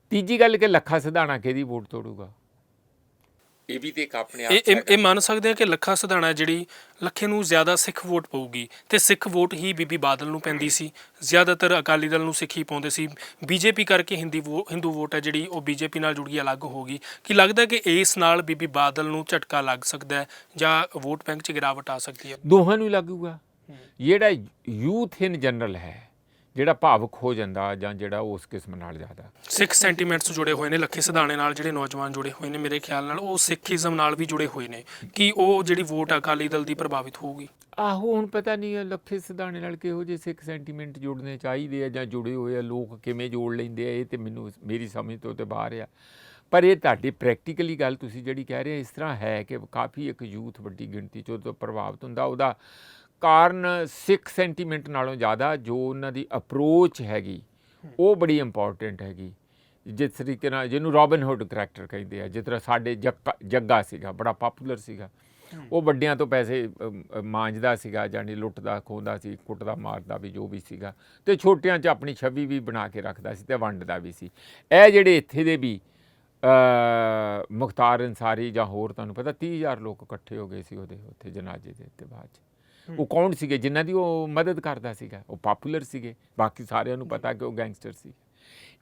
ਤੀਜੀ ਗੱਲ ਕਿ ਲੱਖਾ ਸਿਧਾਣਾ ਕਿਹਦੀ ਵੋਟ ਤੋੜੂਗਾ? ਇਹ ਵੀ ਤੇ ਇੱਕ ਆਪਣੇ ਇਹ ਇਹ- ਇਹ ਮੰਨ ਸਕਦੇ ਆ ਕਿ ਲੱਖਾ ਸਿਧਾਣਾ ਜਿਹੜੀ ਲੱਖੇ ਨੂੰ ਜ਼ਿਆਦਾ ਸਿੱਖ ਵੋਟ ਪਊਗੀ ਤੇ ਸਿੱਖ ਵੋਟ ਹੀ ਬੀਬੀ ਬਾਦਲ ਨੂੰ ਪੈਂਦੀ ਸੀ। ਜ਼ਿਆਦਾਤਰ ਅਕਾਲੀ ਦਲ ਨੂੰ ਸਿੱਖ ਹੀ ਪਾਉਂਦੇ ਸੀ। ਬੀਜੇਪੀ ਕਰਕੇ ਹਿੰਦੀ ਵੋ ਹਿੰਦੂ ਵੋਟ ਹੈ ਜਿਹੜੀ ਉਹ ਬੀਜੇਪੀ ਨਾਲ ਜੁੜ ਗਈ ਅਲੱਗ ਹੋ ਗਈ। ਕੀ ਲੱਗਦਾ ਕਿ ਇਸ ਨਾਲ ਬੀਬੀ ਬਾਦਲ ਨੂੰ ਝਟਕਾ ਲੱਗ ਸਕਦਾ ਹੈ ਜਾਂ ਵੋਟ ਬੈਂਕ 'ਚ ਗਿਰਾਵਟ ਆ ਸਕਦੀ ਹੈ? ਦੋਹਾਂ ਨੂੰ ਹੀ ਲੱਗੂਗਾ। ਜਿਹੜਾ ਯੂਥ ਇਨ ਜਨਰਲ ਹੈ ਜਿਹੜਾ ਭਾਵੁਕ ਹੋ ਜਾਂਦਾ ਜਾਂ ਜਿਹੜਾ ਉਸ ਕਿਸਮ ਨਾਲ ਜ਼ਿਆਦਾ। ਸਿੱਖ ਸੈਂਟੀਮੈਂਟਸ ਜੁੜੇ ਹੋਏ ਨੇ ਲੱਖੇ ਸਿਧਾਣੇ ਨਾਲ ਜਿਹੜੇ ਨੌਜਵਾਨ ਜੁੜੇ ਹੋਏ ਨੇ ਮੇਰੇ ਖਿਆਲ ਨਾਲ ਉਹ ਸਿੱਖੀਜ਼ਮ ਨਾਲ ਵੀ ਜੁੜੇ ਹੋਏ ਨੇ। ਕਿ ਉਹ ਜਿਹੜੀ ਵੋਟ ਅਕਾਲੀ ਦਲ ਦੀ ਪ੍ਰਭਾਵਿਤ ਹੋਊਗੀ? ਆਹੋ ਹੁਣ ਪਤਾ ਨਹੀਂ ਹੈ ਲੱਖੇ ਸਿਧਾਣੇ ਨਾਲ ਕਿਹੋ ਜਿਹੇ ਸਿੱਖ ਸੈਂਟੀਮੈਂਟ ਜੋੜਨੇ ਚਾਹੀਦੇ ਆ ਜਾਂ ਜੁੜੇ ਹੋਏ ਆ ਲੋਕ ਕਿਵੇਂ ਜੋੜ ਲੈਂਦੇ ਆ ਇਹ ਤੇ ਮੈਨੂੰ ਮੇਰੀ ਸਮਝ ਤੋਂ ਤੇ ਬਾਹਰ ਆ। ਪਰ ਇਹ ਤੁਹਾਡੀ ਪ੍ਰੈਕਟੀਕਲੀ ਗੱਲ ਤੁਸੀਂ ਜਿਹੜੀ ਕਹਿ ਰਹੇ ਇਸ ਤਰ੍ਹਾਂ ਹੈ ਕਿ ਕਾਫੀ ਇੱਕ ਯੂਥ ਵੱਡੀ ਗਿਣਤੀ ਚ ਉਹ ਤੋਂ ਪ੍ਰਭਾਵਿਤ ਹੁੰਦਾ ਉਹਦਾ ਕਾਰਨ ਸਿੱਖ ਸੈਂਟੀਮੈਂਟ ਨਾਲੋਂ ਜ਼ਿਆਦਾ ਜੋ ਉਹਨਾਂ ਦੀ ਅਪਰੋਚ ਹੈਗੀ ਉਹ ਬੜੀ ਇੰਪੋਰਟੈਂਟ ਹੈਗੀ। ਜਿਸ ਤਰੀਕੇ ਨਾਲ ਜਿਹਨੂੰ ਰੋਬਿਨ ਹੁੱਡ ਕਰੈਕਟਰ ਕਹਿੰਦੇ ਆ ਜਿਸ ਤਰ੍ਹਾਂ ਸਾਡੇ ਜੱਗਾ ਸੀਗਾ ਬੜਾ ਪਪੂਲਰ ਸੀਗਾ। ਉਹ ਵੱਡਿਆਂ ਤੋਂ ਪੈਸੇ ਮਾਂਜਦਾ ਸੀਗਾ ਜਾਨੀ ਲੁੱਟਦਾ ਖੋਹਦਾ ਸੀ ਕੁੱਟਦਾ ਮਾਰਦਾ ਵੀ ਜੋ ਵੀ ਸੀਗਾ। ਤੇ ਛੋਟਿਆਂ 'ਚ ਆਪਣੀ ਛਵੀ ਵੀ ਬਣਾ ਕੇ ਰੱਖਦਾ ਸੀ ਤੇ ਵੰਡਦਾ ਵੀ ਸੀ। ਇਹ ਜਿਹੜੇ ਇੱਥੇ ਦੇ ਵੀ ਮੁਖਤਾਰ ਅੰਸਾਰੀ ਜਾਂ ਹੋਰ ਤੁਹਾਨੂੰ ਪਤਾ 30000 ਲੋਕ ਇਕੱਠੇ ਹੋ ਗਏ ਸੀ ਉਹਦੇ ਉੱਥੇ ਜਨਾਜ਼ੇ ਦੇ ਤੇ ਬਾਅਦ 'ਚ। ਉਹ ਕੌਣ ਸੀਗੇ? ਜਿਨ੍ਹਾਂ ਦੀ ਉਹ ਮਦਦ ਕਰਦਾ ਸੀਗਾ। ਉਹ ਪਪੂਲਰ ਸੀਗੇ। ਬਾਕੀ ਸਾਰਿਆਂ ਨੂੰ ਪਤਾ ਕਿ ਉਹ ਗੈਂਗਸਟਰ ਸੀ।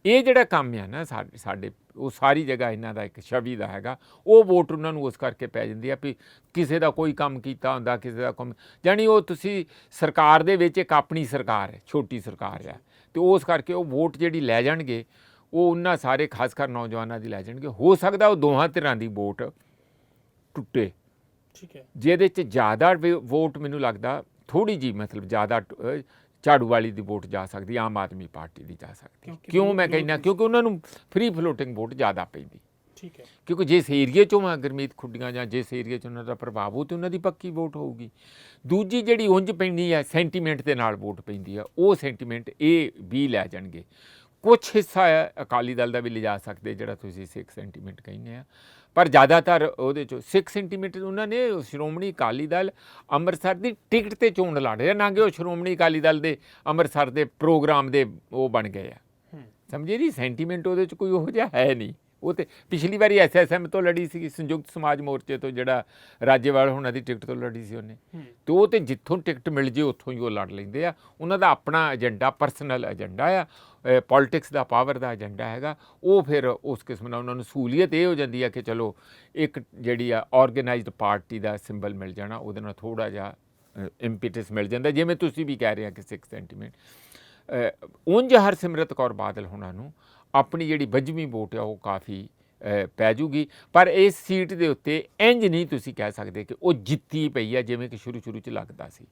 ਇਹ ਜਿਹੜਾ ਕੰਮ ਆ ਨਾ ਸਾਡੇ ਸਾਡੇ, ਉਹ ਸਾਰੀ ਜਗ੍ਹਾ ਇਹਨਾਂ ਦਾ ਇੱਕ ਛਵੀ ਦਾ ਹੈਗਾ। ਉਹ ਵੋਟ ਉਹਨਾਂ ਨੂੰ ਉਸ ਕਰਕੇ ਪੈ ਜਾਂਦੀ ਆ ਵੀ ਕਿਸੇ ਦਾ ਕੋਈ ਕੰਮ ਕੀਤਾ ਹੁੰਦਾ, ਕਿਸੇ ਦਾ ਕੰਮ, ਜਾਣੀ ਉਹ ਤੁਸੀਂ ਸਰਕਾਰ ਦੇ ਵਿੱਚ ਇੱਕ ਆਪਣੀ ਸਰਕਾਰ ਹੈ, ਛੋਟੀ ਸਰਕਾਰ ਹੈ। ਤੇ ਉਸ ਕਰਕੇ ਉਹ ਵੋਟ ਜਿਹੜੀ ਲੈ ਜਾਣਗੇ, ਉਹ ਉਹਨਾਂ ਸਾਰੇ ਖਾਸ ਕਰ ਨੌਜਵਾਨਾਂ ਦੀ ਲੈ ਜਾਣਗੇ। ਹੋ ਸਕਦਾ ਉਹ ਦੋਹਾਂ ਧਿਰਾਂ ਦੀ ਵੋਟ ਟੁੱਟੇ। ਠੀਕ ਹੈ। ਜਿਹਦੇ ਚ ਜ਼ਿਆਦਾ ਵੋਟ ਮੈਨੂੰ ਲੱਗਦਾ ਥੋੜੀ ਜੀ ਮਤਲਬ ਜ਼ਿਆਦਾ ਝਾੜੂ ਵਾਲੀ ਦੀ ਵੋਟ ਜਾ ਸਕਦੀ ਆਮ ਆਦਮੀ ਪਾਰਟੀ ਦੀ ਜਾ ਸਕਦੀ। ਕਿਉਂ ਮੈਂ ਕਹਿੰਦਾ ਕਿਉਂਕਿ ਉਹਨਾਂ ਨੂੰ ਫ੍ਰੀ ਫਲੋਟਿੰਗ ਵੋਟ ਜ਼ਿਆਦਾ ਪੈਂਦੀ। ਠੀਕ ਹੈ। ਕਿਉਂਕਿ ਜਿਸ ਏਰੀਏ ਚੋਂ ਆ ਗੁਰਮੀਤ ਖੁੱਡੀਆਂ ਜਾਂ ਜਿਸ ਏਰੀਏ 'ਚ ਉਹਨਾਂ ਦਾ ਪ੍ਰਭਾਵ ਹੋ ਤੇ ਉਹਨਾਂ ਦੀ ਪੱਕੀ ਵੋਟ ਹੋਊਗੀ। ਦੂਜੀ ਜਿਹੜੀ ਉਂਝ ਪੈਂਦੀ ਹੈ ਸੈਂਟੀਮੈਂਟ ਦੇ ਨਾਲ ਵੋਟ ਪੈਂਦੀ ਆ ਉਹ ਸੈਂਟੀਮੈਂਟ ਇਹ ਵੀ ਲੈ ਜਾਣਗੇ। ਕੁਝ ਹਿੱਸਾ ਹੈ ਅਕਾਲੀ ਦਲ ਦਾ ਵੀ ਲਿਜਾ ਸਕਦੇ ਜਿਹੜਾ ਤੁਸੀਂ ਸਿੱਖ ਸੈਂਟੀਮੈਂਟ ਕਹਿੰਦੇ ਆ। ਪਰ ਜ਼ਿਆਦਾਤਰ ਉਹਦੇ ਚੋਂ ਸਿੱਖ ਸੈਂਟੀਮੈਂਟ ਉਹਨਾਂ ਨੇ ਸ਼੍ਰੋਮਣੀ ਅਕਾਲੀ ਦਲ ਅੰਮ੍ਰਿਤਸਰ ਦੀ ਟਿਕਟ ਤੇ ਚੋਣ ਲੜ ਰਿਹਾ ਨਾ ਕਿ ਉਹ ਸ਼੍ਰੋਮਣੀ ਅਕਾਲੀ ਦਲ ਦੇ ਅੰਮ੍ਰਿਤਸਰ ਦੇ ਪ੍ਰੋਗਰਾਮ ਦੇ ਉਹ ਬਣ ਗਏ ਆ। ਸਮਝੇ ਨਹੀਂ ਸੈਂਟੀਮੈਂਟ ਉਹਦੇ ਚ ਕੋਈ ਉਹੋ ਜਿਹਾ ਹੈ ਨਹੀਂ। ਉਹ ਤੇ ਪਿਛਲੀ ਵਾਰੀ ਐਸਐਸਐਮ ਤੋਂ ਲੜੀ ਸੀ ਸੰਯੁਕਤ ਸਮਾਜ ਮੋਰਚੇ ਤੋਂ ਜਿਹੜਾ ਰਾਜੇਵਾਲ ਹੁਣਾਂ ਦੀ ਟਿਕਟ ਤੋਂ ਲੜੀ ਸੀ ਉਹਨੇ। ਤੇ ਉਹ ਤੇ ਜਿੱਥੋਂ ਟਿਕਟ ਮਿਲ ਜੇ ਉੱਥੋਂ ਹੀ ਉਹ ਲੜ ਲੈਂਦੇ ਆ। ਉਹਨਾਂ ਦਾ ਆਪਣਾ ਏਜੰਡਾ ਪਰਸਨਲ ਏਜੰਡਾ ਆ। ਪੋਲਿਟਿਕਸ ਦਾ ਪਾਵਰ ਦਾ ਏਜੰਡਾ ਹੈਗਾ, ਉਹ ਫਿਰ ਉਸ ਕਿਸਮ ਨਾਲ ਉਹਨਾਂ ਨੂੰ ਸਹੂਲੀਅਤ ਇਹ ਹੋ ਜਾਂਦੀ ਹੈ ਕਿ ਚਲੋ ਇੱਕ ਜਿਹੜੀ ਆ ਆਰਗੇਨਾਈਜ਼ਡ ਪਾਰਟੀ ਦਾ ਸਿੰਬਲ ਮਿਲ ਜਾਣਾ, ਉਹਦੇ ਨਾਲ ਥੋੜਾ ਜਿਹਾ ਇੰਪੀਟਸ ਮਿਲ ਜਾਂਦਾ, ਜਿਵੇਂ ਤੁਸੀਂ ਵੀ ਕਹਿ ਰਹੇ ਆ ਕਿ ਸਿੱਖ ਸੈਂਟੀਮੈਂਟ ਉਂਝ ਹਰਸਿਮਰਤ ਕੌਰ ਬਾਦਲ ਹੋਣਾ ਨੂੰ ਆਪਣੀ ਜਿਹੜੀ ਵੱਜਵੀਂ ਵੋਟ ਆ, ਉਹ ਕਾਫੀ ਪੈ ਜੂਗੀ। ਪਰ ਇਸ ਸੀਟ ਦੇ ਉੱਤੇ ਇੰਜ ਨਹੀਂ ਤੁਸੀਂ ਕਹਿ ਸਕਦੇ ਕਿ ਉਹ ਜਿੱਤੀ ਪਈ ਆ, ਜਿਵੇਂ ਕਿ ਸ਼ੁਰੂ ਸ਼ੁਰੂ ਚ ਲੱਗਦਾ ਸੀ।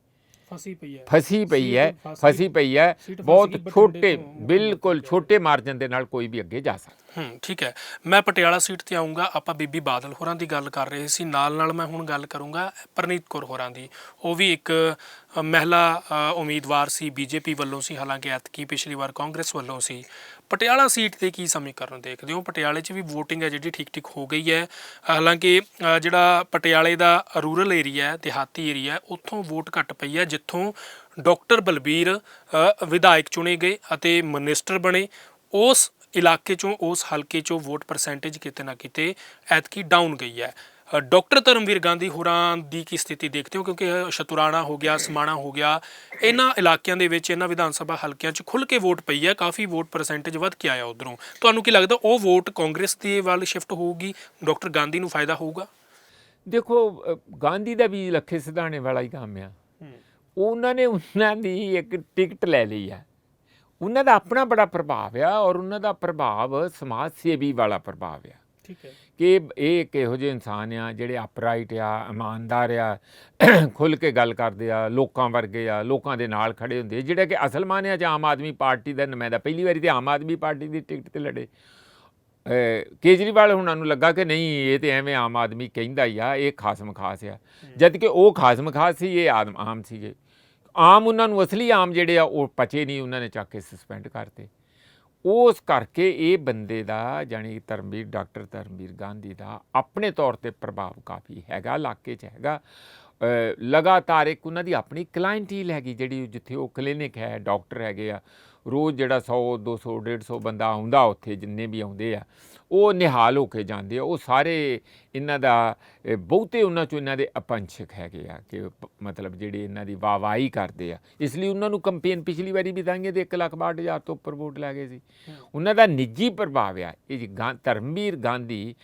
ਫਸੀ ਪਈ ਹੈ। ਫਸੀ ਪਈ ਹੈ ਫਸ ਪਈ ਹੈ। ਬਹੁਤ ਛੋਟੇ ਬਿਲਕੁਲ ਛੋਟੇ ਮਾਰਜਨ ਦੇ ਨਾਲ ਕੋਈ ਵੀ ਅੱਗੇ ਜਾ ਸਕਦਾ। ਹੂੰ ਠੀਕ ਹੈ। ਮੈਂ ਪਟਿਆਲਾ ਸੀਟ ਤੇ ਆਉਂਗਾ ਆਪਾਂ ਬੀਬੀ ਬਾਦਲ ਹੋਰਾਂ ਦੀ ਗੱਲ ਕਰ ਰਹੇ ਸੀ। ਨਾਲ ਨਾਲ ਮੈਂ ਹੁਣ ਗੱਲ ਕਰੂੰਗਾ ਪ੍ਰਨੀਤ ਕੌਰ ਹੋਰਾਂ ਦੀ। ਉਹ ਵੀ ਇੱਕ ਮਹਿਲਾ ਉਮੀਦਵਾਰ ਸੀ ਬੀਜੇਪੀ ਵੱਲੋਂ ਸੀ, ਹਾਲਾਂਕਿ ਐਤਕੀ ਪਿਛਲੀ ਵਾਰ ਕਾਂਗਰਸ ਵੱਲੋਂ ਸੀ। ਪਟਿਆਲਾ ਸੀਟ ਤੇ ਕੀ ਸਮੀਕਰਨ ਦੇਖਦੇ ਹੋ? ਪਟਿਆਲੇ 'ਚ ਵੀ VOTING ਹੈ ਜਿਹੜੀ ਠੀਕ ਠੀਕ ਹੋ ਗਈ ਹੈ। ਹਾਲਾਂਕਿ ਜਿਹੜਾ ਪਟਿਆਲੇ ਦਾ ਰੂਰਲ ਏਰੀਆ ਹੈ, ਦਿਹਾਤੀ ਏਰੀਆ ਹੈ, ਉੱਥੋਂ ਵੋਟ ਘੱਟ ਪਈ ਹੈ, ਜਿੱਥੋਂ ਡਾਕਟਰ ਬਲਬੀਰ ਵਿਧਾਇਕ ਚੁਣੇ ਗਏ ਅਤੇ ਮਿਨਿਸਟਰ ਬਣੇ। ਉਸ ਇਲਾਕੇ ਚੋਂ, ਉਸ ਹਲਕੇ ਚੋਂ ਵੋਟ ਪਰਸੈਂਟੇਜ ਕਿਤੇ ਨਾ ਕਿਤੇ ਐਤਕੀ ਡਾਊਨ ਗਈ ਹੈ। ਡਾਕਟਰ ਧਰਮਵੀਰ ਗਾਂਧੀ ਹੋਰਾਂ ਦੀ ਕੀ ਸਥਿਤੀ ਦੇਖਦੇ ਹੋ? ਕਿਉਂਕਿ ਸ਼ਤੁਰਾਣਾ ਹੋ ਗਿਆ ਸਮਾਣਾ ਹੋ ਗਿਆ ਇਹਨਾਂ ਇਲਾਕਿਆਂ ਦੇ ਵਿੱਚ ਇਹਨਾਂ ਵਿਧਾਨ ਸਭਾ ਹਲਕਿਆਂ 'ਚ ਖੁੱਲ ਕੇ ਵੋਟ ਪਈ ਹੈ। ਕਾਫੀ ਵੋਟ ਪਰਸੈਂਟੇਜ ਵੱਧ ਕੇ ਆਇਆ ਉਧਰੋਂ। ਤੁਹਾਨੂੰ ਕੀ ਲੱਗਦਾ ਉਹ ਵੋਟ ਕਾਂਗਰਸ ਦੇ ਵੱਲ ਸ਼ਿਫਟ ਹੋਊਗੀ? ਡਾਕਟਰ ਗਾਂਧੀ ਨੂੰ ਫਾਇਦਾ ਹੋਊਗਾ? ਦੇਖੋ ਗਾਂਧੀ ਦਾ ਵੀ ਲੱਖੇ ਸਿਧਾਣੇ ਵਾਲਾ ਹੀ ਕੰਮ ਆ। ਉਹਨਾਂ ਨੇ ਉਹਨਾਂ ਦੀ ਇੱਕ ਟਿਕਟ ਲੈ ਲਈ ਆ। ਉਹਨਾਂ ਦਾ ਆਪਣਾ ਬੜਾ ਪ੍ਰਭਾਵ ਆ ਔਰ ਉਹਨਾਂ ਦਾ ਪ੍ਰਭਾਵ ਸਮਾਜ ਸੇਵੀ ਵਾਲਾ ਪ੍ਰਭਾਵ ਆ। ਠੀਕ ਹੈ। ਕਿ ਇਹ ਇੱਕ ਇਹੋ ਜਿਹੇ ਇਨਸਾਨ ਆ ਜਿਹੜੇ ਅਪਰਾਈਟ ਆ ਇਮਾਨਦਾਰ ਆ ਖੁੱਲ ਕੇ ਗੱਲ ਕਰਦੇ ਆ ਲੋਕਾਂ ਵਰਗੇ ਆ ਲੋਕਾਂ ਦੇ ਨਾਲ ਖੜੇ ਹੁੰਦੇ ਜਿਹੜਾ ਕਿ ਅਸਲ ਮਾਨਿਆ ਚ ਆਮ ਆਦਮੀ ਪਾਰਟੀ ਦਾ ਨੁਮਾਇੰਦਾ ਪਹਿਲੀ ਵਾਰੀ ਤੇ ਆਮ ਆਦਮੀ ਪਾਰਟੀ ਦੀ ਟਿਕਟ ਤੇ ਲੜੇ। ਕੇਜਰੀਵਾਲ ਹੁਣਾਂ ਨੂੰ ਲੱਗਾ ਕਿ ਨਹੀਂ ਇਹ ਤੇ ਐਵੇਂ ਆਮ ਆਦਮੀ ਕਹਿੰਦਾ ਹੀ ਆ ਇਹ ਖਾਸਮ ਖਾਸ ਆ। ਜਦ ਕਿ ਉਹ ਖਾਸਮ ਖਾਸ ਸੀ ਇਹ ਆਦਮ ਆਮ ਸੀਗੇ। ਆਮ ਉਹਨਾਂ ਨੂੰ ਅਸਲੀ ਆਮ ਜਿਹੜੇ ਆ ਉਹ ਪਚੇ ਨਹੀਂ ਉਹਨਾਂ ਨੇ ਚੱਕ ਕੇ ਸਸਪੈਂਡ ਕਰਤੇ। ਉਸ ਕਰਕੇ ਇਹ ਬੰਦੇ ਦਾ ਜਾਣੀ ਧਰਮਵੀਰ, ਡਾਕਟਰ ਧਰਮਵੀਰ ਗਾਂਧੀ ਦਾ ਆਪਣੇ ਤੌਰ ਤੇ ਪ੍ਰਭਾਵ ਕਾਫੀ ਹੈਗਾ, ਇਲਾਕੇ 'ਚ ਹੈਗਾ। ਲਗਾਤਾਰ ਇੱਕ ਉਹਨਾਂ ਦੀ ਆਪਣੀ ਕਲਾਇੰਟੀਲ ਹੈਗੀ ਜਿਹੜੀ ਜਿੱਥੇ ਉਹ ਕਲੀਨਿਕ ਹੈ ਡਾਕਟਰ ਹੈਗੇ ਆ। ਰੋਜ਼ ਜਿਹੜਾ 100 200 150 ਬੰਦਾ ਆਉਂਦਾ ਉੱਥੇ ਜਿੰਨੇ ਵੀ ਆਉਂਦੇ ਆ ਉਹ ਨਿਹਾਲ ਹੋ ਕੇ ਜਾਂਦੇ ਆ। ਉਹ ਸਾਰੇ ਇਹਨਾਂ ਦਾ ਬਹੁਤੇ ਉਹਨਾਂ ਚੋਂ ਇਹਨਾਂ ਦੇ ਅਪੰਛਕ ਹੈਗੇ ਆ ਕਿ ਮਤਲਬ ਜਿਹੜੇ ਇਹਨਾਂ ਦੀ ਵਾਹਵਾਹੀ ਕਰਦੇ ਆ। ਇਸ ਲਈ ਉਹਨਾਂ ਨੂੰ ਕੰਪੇਨ ਪਿਛਲੀ ਵਾਰੀ ਵੀ ਦਾਂਗੇ ਦੇ 1 ਲੱਖ 62000 ਤੋਂ ਉੱਪਰ ਵੋਟ ਲੈ ਗਏ ਸੀ। ਉਹਨਾਂ ਦਾ ਨਿੱਜੀ ਪ੍ਰਭਾਵ ਆ। ਇਹ ਧਰਮਵੀਰ ਗਾਂਧੀ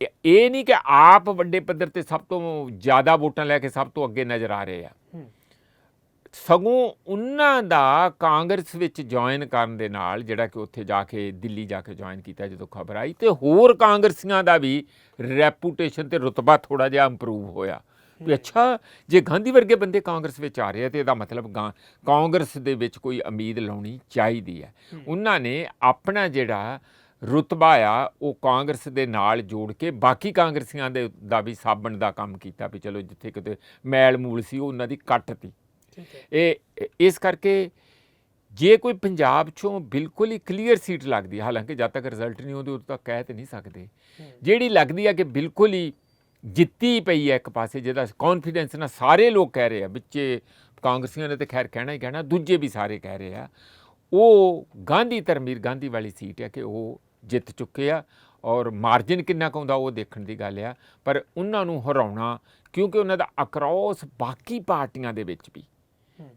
ਇਹ- ਨਹੀਂ ਕਿ ਆਪ ਵੱਡੇ ਪੱਧਰ ਤੇ ਸਭ ਤੋਂ ਜ਼ਿਆਦਾ ਵੋਟਾਂ ਲੈ ਕੇ ਸਭ ਤੋਂ ਅੱਗੇ ਨਜ਼ਰ ਆ ਰਹੇ ਆ। ਸਗੋਂ ਉਹਨਾਂ ਦਾ ਕਾਂਗਰਸ ਵਿੱਚ ਜੁਆਇਨ ਕਰਨ ਦੇ ਨਾਲ ਜਿਹੜਾ ਕਿ ਉੱਥੇ ਜਾ ਕੇ ਦਿੱਲੀ ਜਾ ਕੇ ਜੁਆਇਨ ਕੀਤਾ ਜਦੋਂ ਖਬਰ ਆਈ ਤੇ ਹੋਰ ਕਾਂਗਰਸੀਆਂ ਦਾ ਵੀ ਰੈਪੂਟੇਸ਼ਨ ਤੇ ਰੁਤਬਾ ਥੋੜਾ ਜਿਹਾ ਇੰਪਰੂਵ ਹੋਇਆ। ਵੀ ਅੱਛਾ ਜੇ ਗਾਂਧੀ ਵਰਗੇ ਬੰਦੇ ਕਾਂਗਰਸ ਵਿੱਚ ਆ ਰਹੇ ਆ ਤੇ ਇਹਦਾ ਮਤਲਬ ਗਾਂ- ਕਾਂਗਰਸ ਦੇ ਵਿੱਚ ਕੋਈ ਉਮੀਦ ਲਾਉਣੀ ਚਾਹੀਦੀ ਹੈ। ਉਹਨਾਂ ਨੇ ਆਪਣਾ ਜਿਹੜਾ ਰੁਤਬਾ ਆ ਉਹ ਕਾਂਗਰਸ ਦੇ ਨਾਲ ਜੋੜ ਕੇ ਬਾਕੀ ਕਾਂਗਰਸੀਆਂ ਦੇ ਦਾ ਵੀ ਸਾਬਣ ਦਾ ਕੰਮ ਕੀਤਾ ਵੀ ਚਲੋ ਜਿੱਥੇ ਕਿਤੇ ਮੈਲ ਮੂਲ ਸੀ ਉਹ ਉਹਨਾਂ ਦੀ ਕੱਟਤੀ ਇਹ ਇਸ ਕਰਕੇ ਜੇ ਕੋਈ ਪੰਜਾਬ ਚੋਂ ਬਿਲਕੁਲ ਹੀ ਕਲੀਅਰ ਸੀਟ ਲੱਗਦੀ ਹਾਲਾਂਕਿ ਜਦ ਤੱਕ ਰਿਜ਼ਲਟ ਨਹੀਂ ਹੁੰਦੇ ਉਦੋਂ ਤੱਕ ਕਹਿ ਤੇ ਨਹੀਂ ਸਕਦੇ। ਜਿਹੜੀ ਲੱਗਦੀ ਹੈ ਕਿ ਬਿਲਕੁਲ ਹੀ ਜਿੱਤੀ ਪਈ ਹੈ ਇੱਕ ਪਾਸੇ ਜਿਹਦਾ ਕੌਨਫੀਡੈਂਸ ਨਾਲ ਸਾਰੇ ਲੋਕ ਕਹਿ ਰਹੇ ਆ ਵਿੱਚੇ ਕਾਂਗਰਸੀਆਂ ਨੇ ਤੇ ਖੈਰ ਕਹਿਣਾ ਹੀ ਕਹਿਣਾ ਦੂਜੇ ਵੀ ਸਾਰੇ ਕਹਿ ਰਹੇ ਆ ਉਹ ਗਾਂਧੀ ਧਰਮਵੀਰ ਗਾਂਧੀ ਵਾਲੀ ਸੀਟ ਹੈ ਕਿ ਉਹ ਜਿੱਤ ਚੁੱਕੇ ਆ ਔਰ ਮਾਰਜਨ ਕਿੰਨਾ ਕੁ ਆਉਂਦਾ ਉਹ ਦੇਖਣ ਦੀ ਗੱਲ ਆ ਪਰ ਉਹਨਾਂ ਨੂੰ ਹਰਾਉਣਾ ਕਿਉਂਕਿ ਉਹਨਾਂ ਦਾ ਅਕਰੋਸ ਬਾਕੀ ਪਾਰਟੀਆਂ ਦੇ ਵਿੱਚ ਵੀ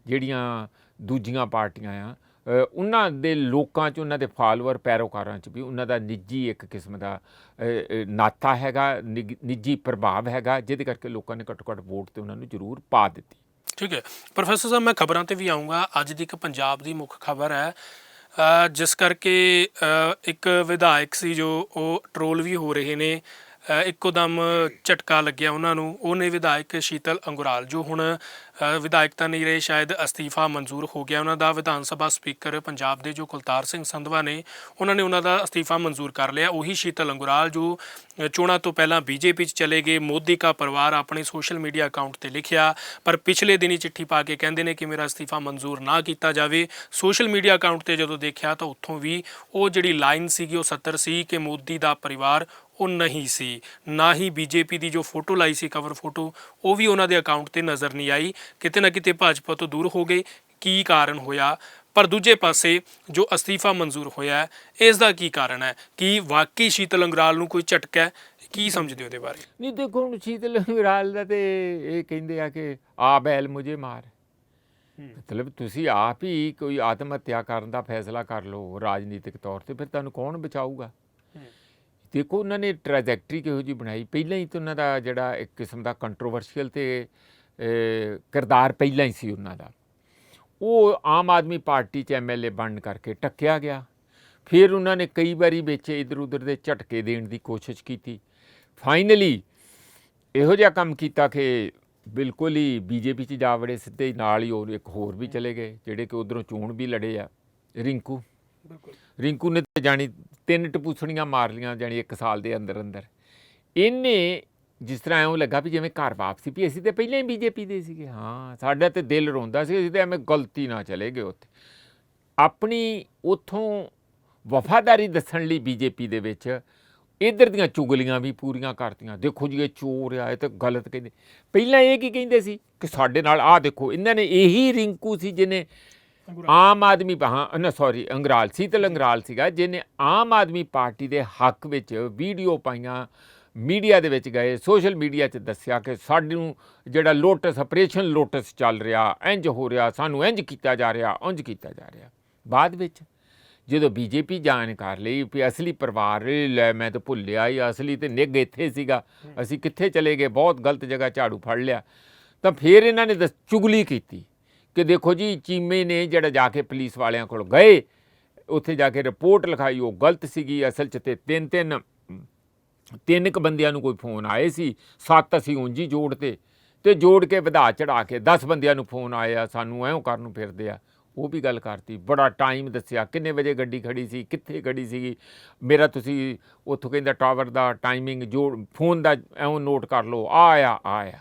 ਜਿਹੜੀਆਂ ਦੂਜੀਆਂ ਪਾਰਟੀਆਂ ਆ ਉਹਨਾਂ ਦੇ ਲੋਕਾਂ 'ਚ, ਉਹਨਾਂ ਦੇ ਫਾਲੋਅਰ ਪੈਰੋਕਾਰਾਂ 'ਚ ਵੀ ਉਹਨਾਂ ਦਾ ਨਿੱਜੀ ਇੱਕ ਕਿਸਮ ਦਾ ਨਾਤਾ ਹੈਗਾ, ਨਿੱਗ- ਨਿੱਜੀ ਪ੍ਰਭਾਵ ਹੈਗਾ, ਜਿਹਦੇ ਕਰਕੇ ਲੋਕਾਂ ਨੇ ਘੱਟੋ ਘੱਟ ਵੋਟ ਤੇ ਉਹਨਾਂ ਨੂੰ ਜ਼ਰੂਰ ਪਾ ਦਿੱਤੀ। ਠੀਕ ਹੈ। ਪ੍ਰੋਫੈਸਰ ਸਾਹਿਬ, ਮੈਂ ਖਬਰਾਂ ਤੇ ਵੀ ਆਉਂਗਾ ਅੱਜ ਦੀ ਇੱਕ ਪੰਜਾਬ ਦੀ ਮੁੱਖ ਖਬਰ ਹੈ। ਜਿਸ ਕਰਕੇ ਇੱਕ ਵਿਧਾਇਕ ਸੀ ਜੋ ਉਹ ਟਰੋਲ ਵੀ ਹੋ ਰਹੇ ਨੇ ਇੱਕੋ ਦਮ ਝਟਕਾ ਲੱਗਿਆ ਉਹਨਾਂ ਨੂੰ। ਉਹਨੇ ਵਿਧਾਇਕ ਸ਼ੀਤਲ ਅੰਗੁਰਾਲ, ਜੋ ਹੁਣ ਅ, ਵਿਧਾਇਕ ਤਾਂ ਨਹੀਂ ਰਹੇ ਸ਼ਾਇਦ ਅਸਤੀਫਾ ਮਨਜ਼ੂਰ ਹੋ ਗਿਆ। ਉਹਨਾਂ ਦਾ ਵਿਧਾਨ ਸਭਾ ਸਪੀਕਰ ਪੰਜਾਬ ਦੇ ਜੋ ਕੁਲਤਾਰ ਸਿੰਘ ਸੰਧਵਾ ਨੇ ਉਹਨਾਂ ਨੇ ਉਹਨਾਂ ਦਾ ਅਸਤੀਫਾ ਮਨਜ਼ੂਰ ਕਰ ਲਿਆ। ਉਹੀ ਸ਼ੀਤਲ ਅੰਗੁਰਾਲ ਜੋ ਚੋਣਾਂ ਤੋਂ ਪਹਿਲਾਂ ਬੀਜੇਪੀ 'ਚ ਚਲੇ ਗਏ। ਮੋਦੀ ਕਾ ਪਰਿਵਾਰ ਆਪਣੇ ਸੋਸ਼ਲ ਮੀਡੀਆ ਅਕਾਊਂਟ ਤੇ ਲਿਖਿਆ। ਪਰ ਪਿਛਲੇ ਦਿਨੀ ਚਿੱਠੀ ਪਾ ਕੇ ਕਹਿੰਦੇ ਨੇ ਕਿ ਮੇਰਾ ਅਸਤੀਫਾ ਮਨਜ਼ੂਰ ਨਾ ਕੀਤਾ ਜਾਵੇ। ਸੋਸ਼ਲ ਮੀਡੀਆ ਅਕਾਊਂਟ ਤੇ ਜਦੋਂ ਦੇਖਿਆ ਤਾਂ ਉੱਥੋਂ ਵੀ ਉਹ ਜਿਹੜੀ ਲਾਈਨ ਸੀਗੀ ਉਹ 70 ਸੀ ਕਿ ਮੋਦੀ ਦਾ ਪਰਿਵਾਰ ਉਹ ਨਹੀਂ ਸੀ। ਨਾ ਹੀ ਬੀਜੇਪੀ ਦੀ ਜੋ ਫੋਟੋ ਲਾਈ ਸੀ ਕਵਰ ਫੋਟੋ ਉਹ ਵੀ ਉਹਨਾਂ ਦੇ ਅਕਾਊਂਟ ਤੇ ਨਜ਼ਰ ਨਹੀਂ ਆਈ। ਕਿਤੇ ਨਾ ਕਿਤੇ ਭਾਜਪਾ ਤੋਂ ਦੂਰ ਹੋ ਗਏ। ਕੀ ਕਾਰਨ ਹੋਇਆ? ਪਰ ਦੂਜੇ ਪਾਸੇ ਜੋ ਅਸਤੀਫਾ ਮਨਜ਼ੂਰ ਹੋਇਆ ਹੈ, ਇਸ ਦਾ ਕੀ ਕਾਰਨ ਹੈ? ਕੀ ਵਾਕਈ ਸ਼ੀਤਲ ਅੰਗਰਾਲ ਨੂੰ ਕੋਈ ਝਟਕਾ ਹੈ? ਕੀ ਸਮਝਦੇ ਹੋ ਇਹਦੇ ਬਾਰੇ? ਨਹੀਂ ਦੇਖੋ ਹੁਣ ਸ਼ੀਤਲ ਵਿਰਾਲ ਦਾ ਤੇ ਇਹ ਕਹਿੰਦੇ ਆ ਕਿ ਆ ਬੈਲ ਮੁਝੇ ਮਾਰ। ਮਤਲਬ ਤੁਸੀਂ ਆਪ ਹੀ ਕੋਈ ਆਤਮ ਹੱਤਿਆ ਕਰਨ ਦਾ ਫੈਸਲਾ ਕਰ ਲਓ ਰਾਜਨੀਤਿਕ ਤੌਰ ਤੇ ਫਿਰ ਤੁਹਾਨੂੰ ਕੌਣ ਬਚਾਊਗਾ? ਦੇਖੋ ਉਹਨਾਂ ਨੇ ਟ੍ਰੈਜੈਕਟਰੀ ਕਿਹੋ ਜੀ ਬਣਾਈ? ਪਹਿਲਾਂ ਹੀ ਤਾਂ ਉਹਨਾਂ ਦਾ ਜਿਹੜਾ ਇੱਕ ਕਿਸਮ ਦਾ ਕੰਟਰੋਵਰਸ਼ੀਅਲ ਤੇ ਕਿਰਦਾਰ ਪਹਿਲਾਂ ਹੀ ਸੀ ਉਹਨਾਂ ਦਾ। ਉਹ ਆਮ ਆਦਮੀ ਪਾਰਟੀ ਚ ਐਮਐਲਏ ਬਣਨ ਕਰਕੇ ਟੱਕਿਆ ਗਿਆ। ਫਿਰ ਉਹਨਾਂ ਨੇ ਕਈ ਵਾਰੀ ਵਿੱਚ ਇਧਰ ਉਧਰ ਦੇ ਝਟਕੇ ਦੇਣ ਦੀ ਕੋਸ਼ਿਸ਼ ਕੀਤੀ। ਫਾਈਨਲੀ ਇਹੋ ਜਿਹਾ ਕੰਮ ਕੀਤਾ ਕਿ ਬਿਲਕੁਲ ਹੀ ਬੀਜੇਪੀ 'ਚ ਜਾ ਵੜੇ ਸਿੱਧੇ ਨਾਲ ਹੀ ਹੋਰ ਇੱਕ ਹੋਰ ਵੀ ਚਲੇ ਗਏ ਜਿਹੜੇ ਕਿ ਉਧਰੋਂ ਚੋਣ ਵੀ ਲੜੇ ਆ। ਰਿੰਕੂ। ਬਿਲਕੁਲ। ਰਿੰਕੂ ਨੇ ਤੇ ਜਾਣੀ ਤਿੰਨ ਟਪੂਸਣੀਆਂ ਮਾਰ ਲੀਆਂ ਜਾਣੀ ਇੱਕ ਸਾਲ ਦੇ ਅੰਦਰ ਅੰਦਰ ਇਹਨੇ ਜਿਸ ਤਰ੍ਹਾਂ ਐਂ ਲੱਗਾ ਵੀ ਜਿਵੇਂ ਘਰ ਵਾਪਸੀ ਵੀ ਅਸੀਂ ਤੇ ਪਹਿਲਾਂ ਹੀ ਬੀਜੇਪੀ ਦੇ ਸੀਗੇ। ਹਾਂ ਸਾਡਾ ਤੇ ਦਿਲ ਰੋਂਦਾ ਸੀ ਅਸੀਂ ਤੇ ਐਵੇਂ ਗਲਤੀ ਨਾ ਚਲੇ ਗਏ ਉੱਥੇ। ਆਪਣੀ ਉਥੋਂ ਵਫਾਦਾਰੀ ਦੱਸਣ ਲਈ ਬੀਜੇਪੀ ਦੇ ਵਿੱਚ ਇਧਰ ਦੀਆਂ ਚੁਗਲੀਆਂ ਵੀ ਪੂਰੀਆਂ ਕਰਤੀਆਂ। ਦੇਖੋ ਜੀ ਇਹ ਚੋਰ ਆ ਇਹ ਤਾਂ ਗਲਤ ਕਹਿੰਦੇ। ਪਹਿਲਾਂ ਇਹ ਕੀ ਕਹਿੰਦੇ ਸੀ ਕਿ ਸਾਡੇ ਨਾਲ ਆਹ ਦੇਖੋ ਇਹਨਾਂ ਨੇ ਇਹੀ ਰਿੰਕੂ ਸੀ ਜਿਹਨੇ ਆਮ ਆਦਮੀ ਹਾਂ ਨਾ ਸੌਰੀ ਅੰਗਰਾਲ ਸੀਤਲ ਅੰਗਰਾਲ ਸੀਗਾ ਜਿਹਨੇ ਆਮ ਆਦਮੀ ਪਾਰਟੀ ਦੇ ਹੱਕ ਵਿੱਚ ਵੀਡੀਓ ਪਾਈਆਂ ਮੀਡੀਆ ਦੇ ਵਿੱਚ ਗਏ, ਸੋਸ਼ਲ ਮੀਡੀਆ 'ਚ ਦੱਸਿਆ ਕਿ ਸਾਨੂੰ ਜਿਹੜਾ ਲੋਟਸ, ਆਪਰੇਸ਼ਨ ਲੋਟਸ ਚੱਲ ਰਿਹਾ ਇੰਜ ਹੋ ਰਿਹਾ, ਸਾਨੂੰ ਇੰਜ ਕੀਤਾ ਜਾ ਰਿਹਾ, ਉਂਝ ਕੀਤਾ ਜਾ ਰਿਹਾ। ਬਾਅਦ ਵਿੱਚ ਜਦੋਂ ਬੀਜੇਪੀ ਜਾਣ ਕਰ ਲਈ ਵੀ ਅਸਲੀ ਪਰਿਵਾਰ ਲੈ ਮੈਂ ਤਾਂ ਭੁੱਲਿਆ ਹੀ, ਅਸਲੀ ਤੇ ਨਿੱਘ ਇੱਥੇ ਸੀਗਾ, ਅਸੀਂ ਕਿੱਥੇ ਚਲੇ ਗਏ, ਬਹੁਤ ਗਲਤ ਜਗ੍ਹਾ ਝਾੜੂ ਫੜ ਲਿਆ। ਤਾਂ ਫਿਰ ਇਹਨਾਂ ਨੇ ਦੱਸ- ਚੁਗਲੀ ਕੀਤੀ ਕਿ ਦੇਖੋ ਜੀ, ਚੀਮੇ ਨੇ ਜਿਹੜਾ ਜਾ ਕੇ ਪੁਲਿਸ ਵਾਲਿਆਂ ਕੋਲ ਗਏ, ਉੱਥੇ ਜਾ ਕੇ ਰਿਪੋਰਟ ਲਿਖਾਈ, ਉਹ ਗਲਤ ਸੀਗੀ, ਅਸਲ 'ਚ ਤੇ ਤਿੰਨ ਤਿੰਨ ਤਿੰਨ ਕ ਬੰਦਿਆਂ ਨੂੰ ਕੋਈ ਫੋਨ ਆਏ ਸੀ, ਸੱਤ ਅਸੀਂ ਉਂਝੀ ਜੋੜ 'ਤੇ, ਤੇ ਜੋੜ ਕੇ ਵਧਾ ਚੜਾ ਕੇ 10 ਬੰਦਿਆਂ ਨੂੰ ਫੋਨ ਆਇਆ, ਸਾਨੂੰ ਐਂ ਕਰਨ ਨੂੰ ਫਿਰਦੇ ਆ। ਉਹ ਵੀ ਗੱਲ ਕਰਤੀ, ਬੜਾ ਟਾਈਮ ਦੱਸਿਆ, ਕਿੰਨੇ ਵਜੇ ਗੱਡੀ ਖੜੀ ਸੀ, ਕਿੱਥੇ ਖੜੀ ਸੀਗੀ? ਮੇਰਾ ਤੁਸੀਂ ਉੱਥੋਂ ਕਹਿੰਦਾ ਟਾਵਰ ਦਾ ਟਾਈਮਿੰਗ ਜੋ ਫੋਨ ਦਾ ਐਉਂ ਨੋਟ ਕਰ ਲਓ, ਆ ਆਇਆ ਆਇਆ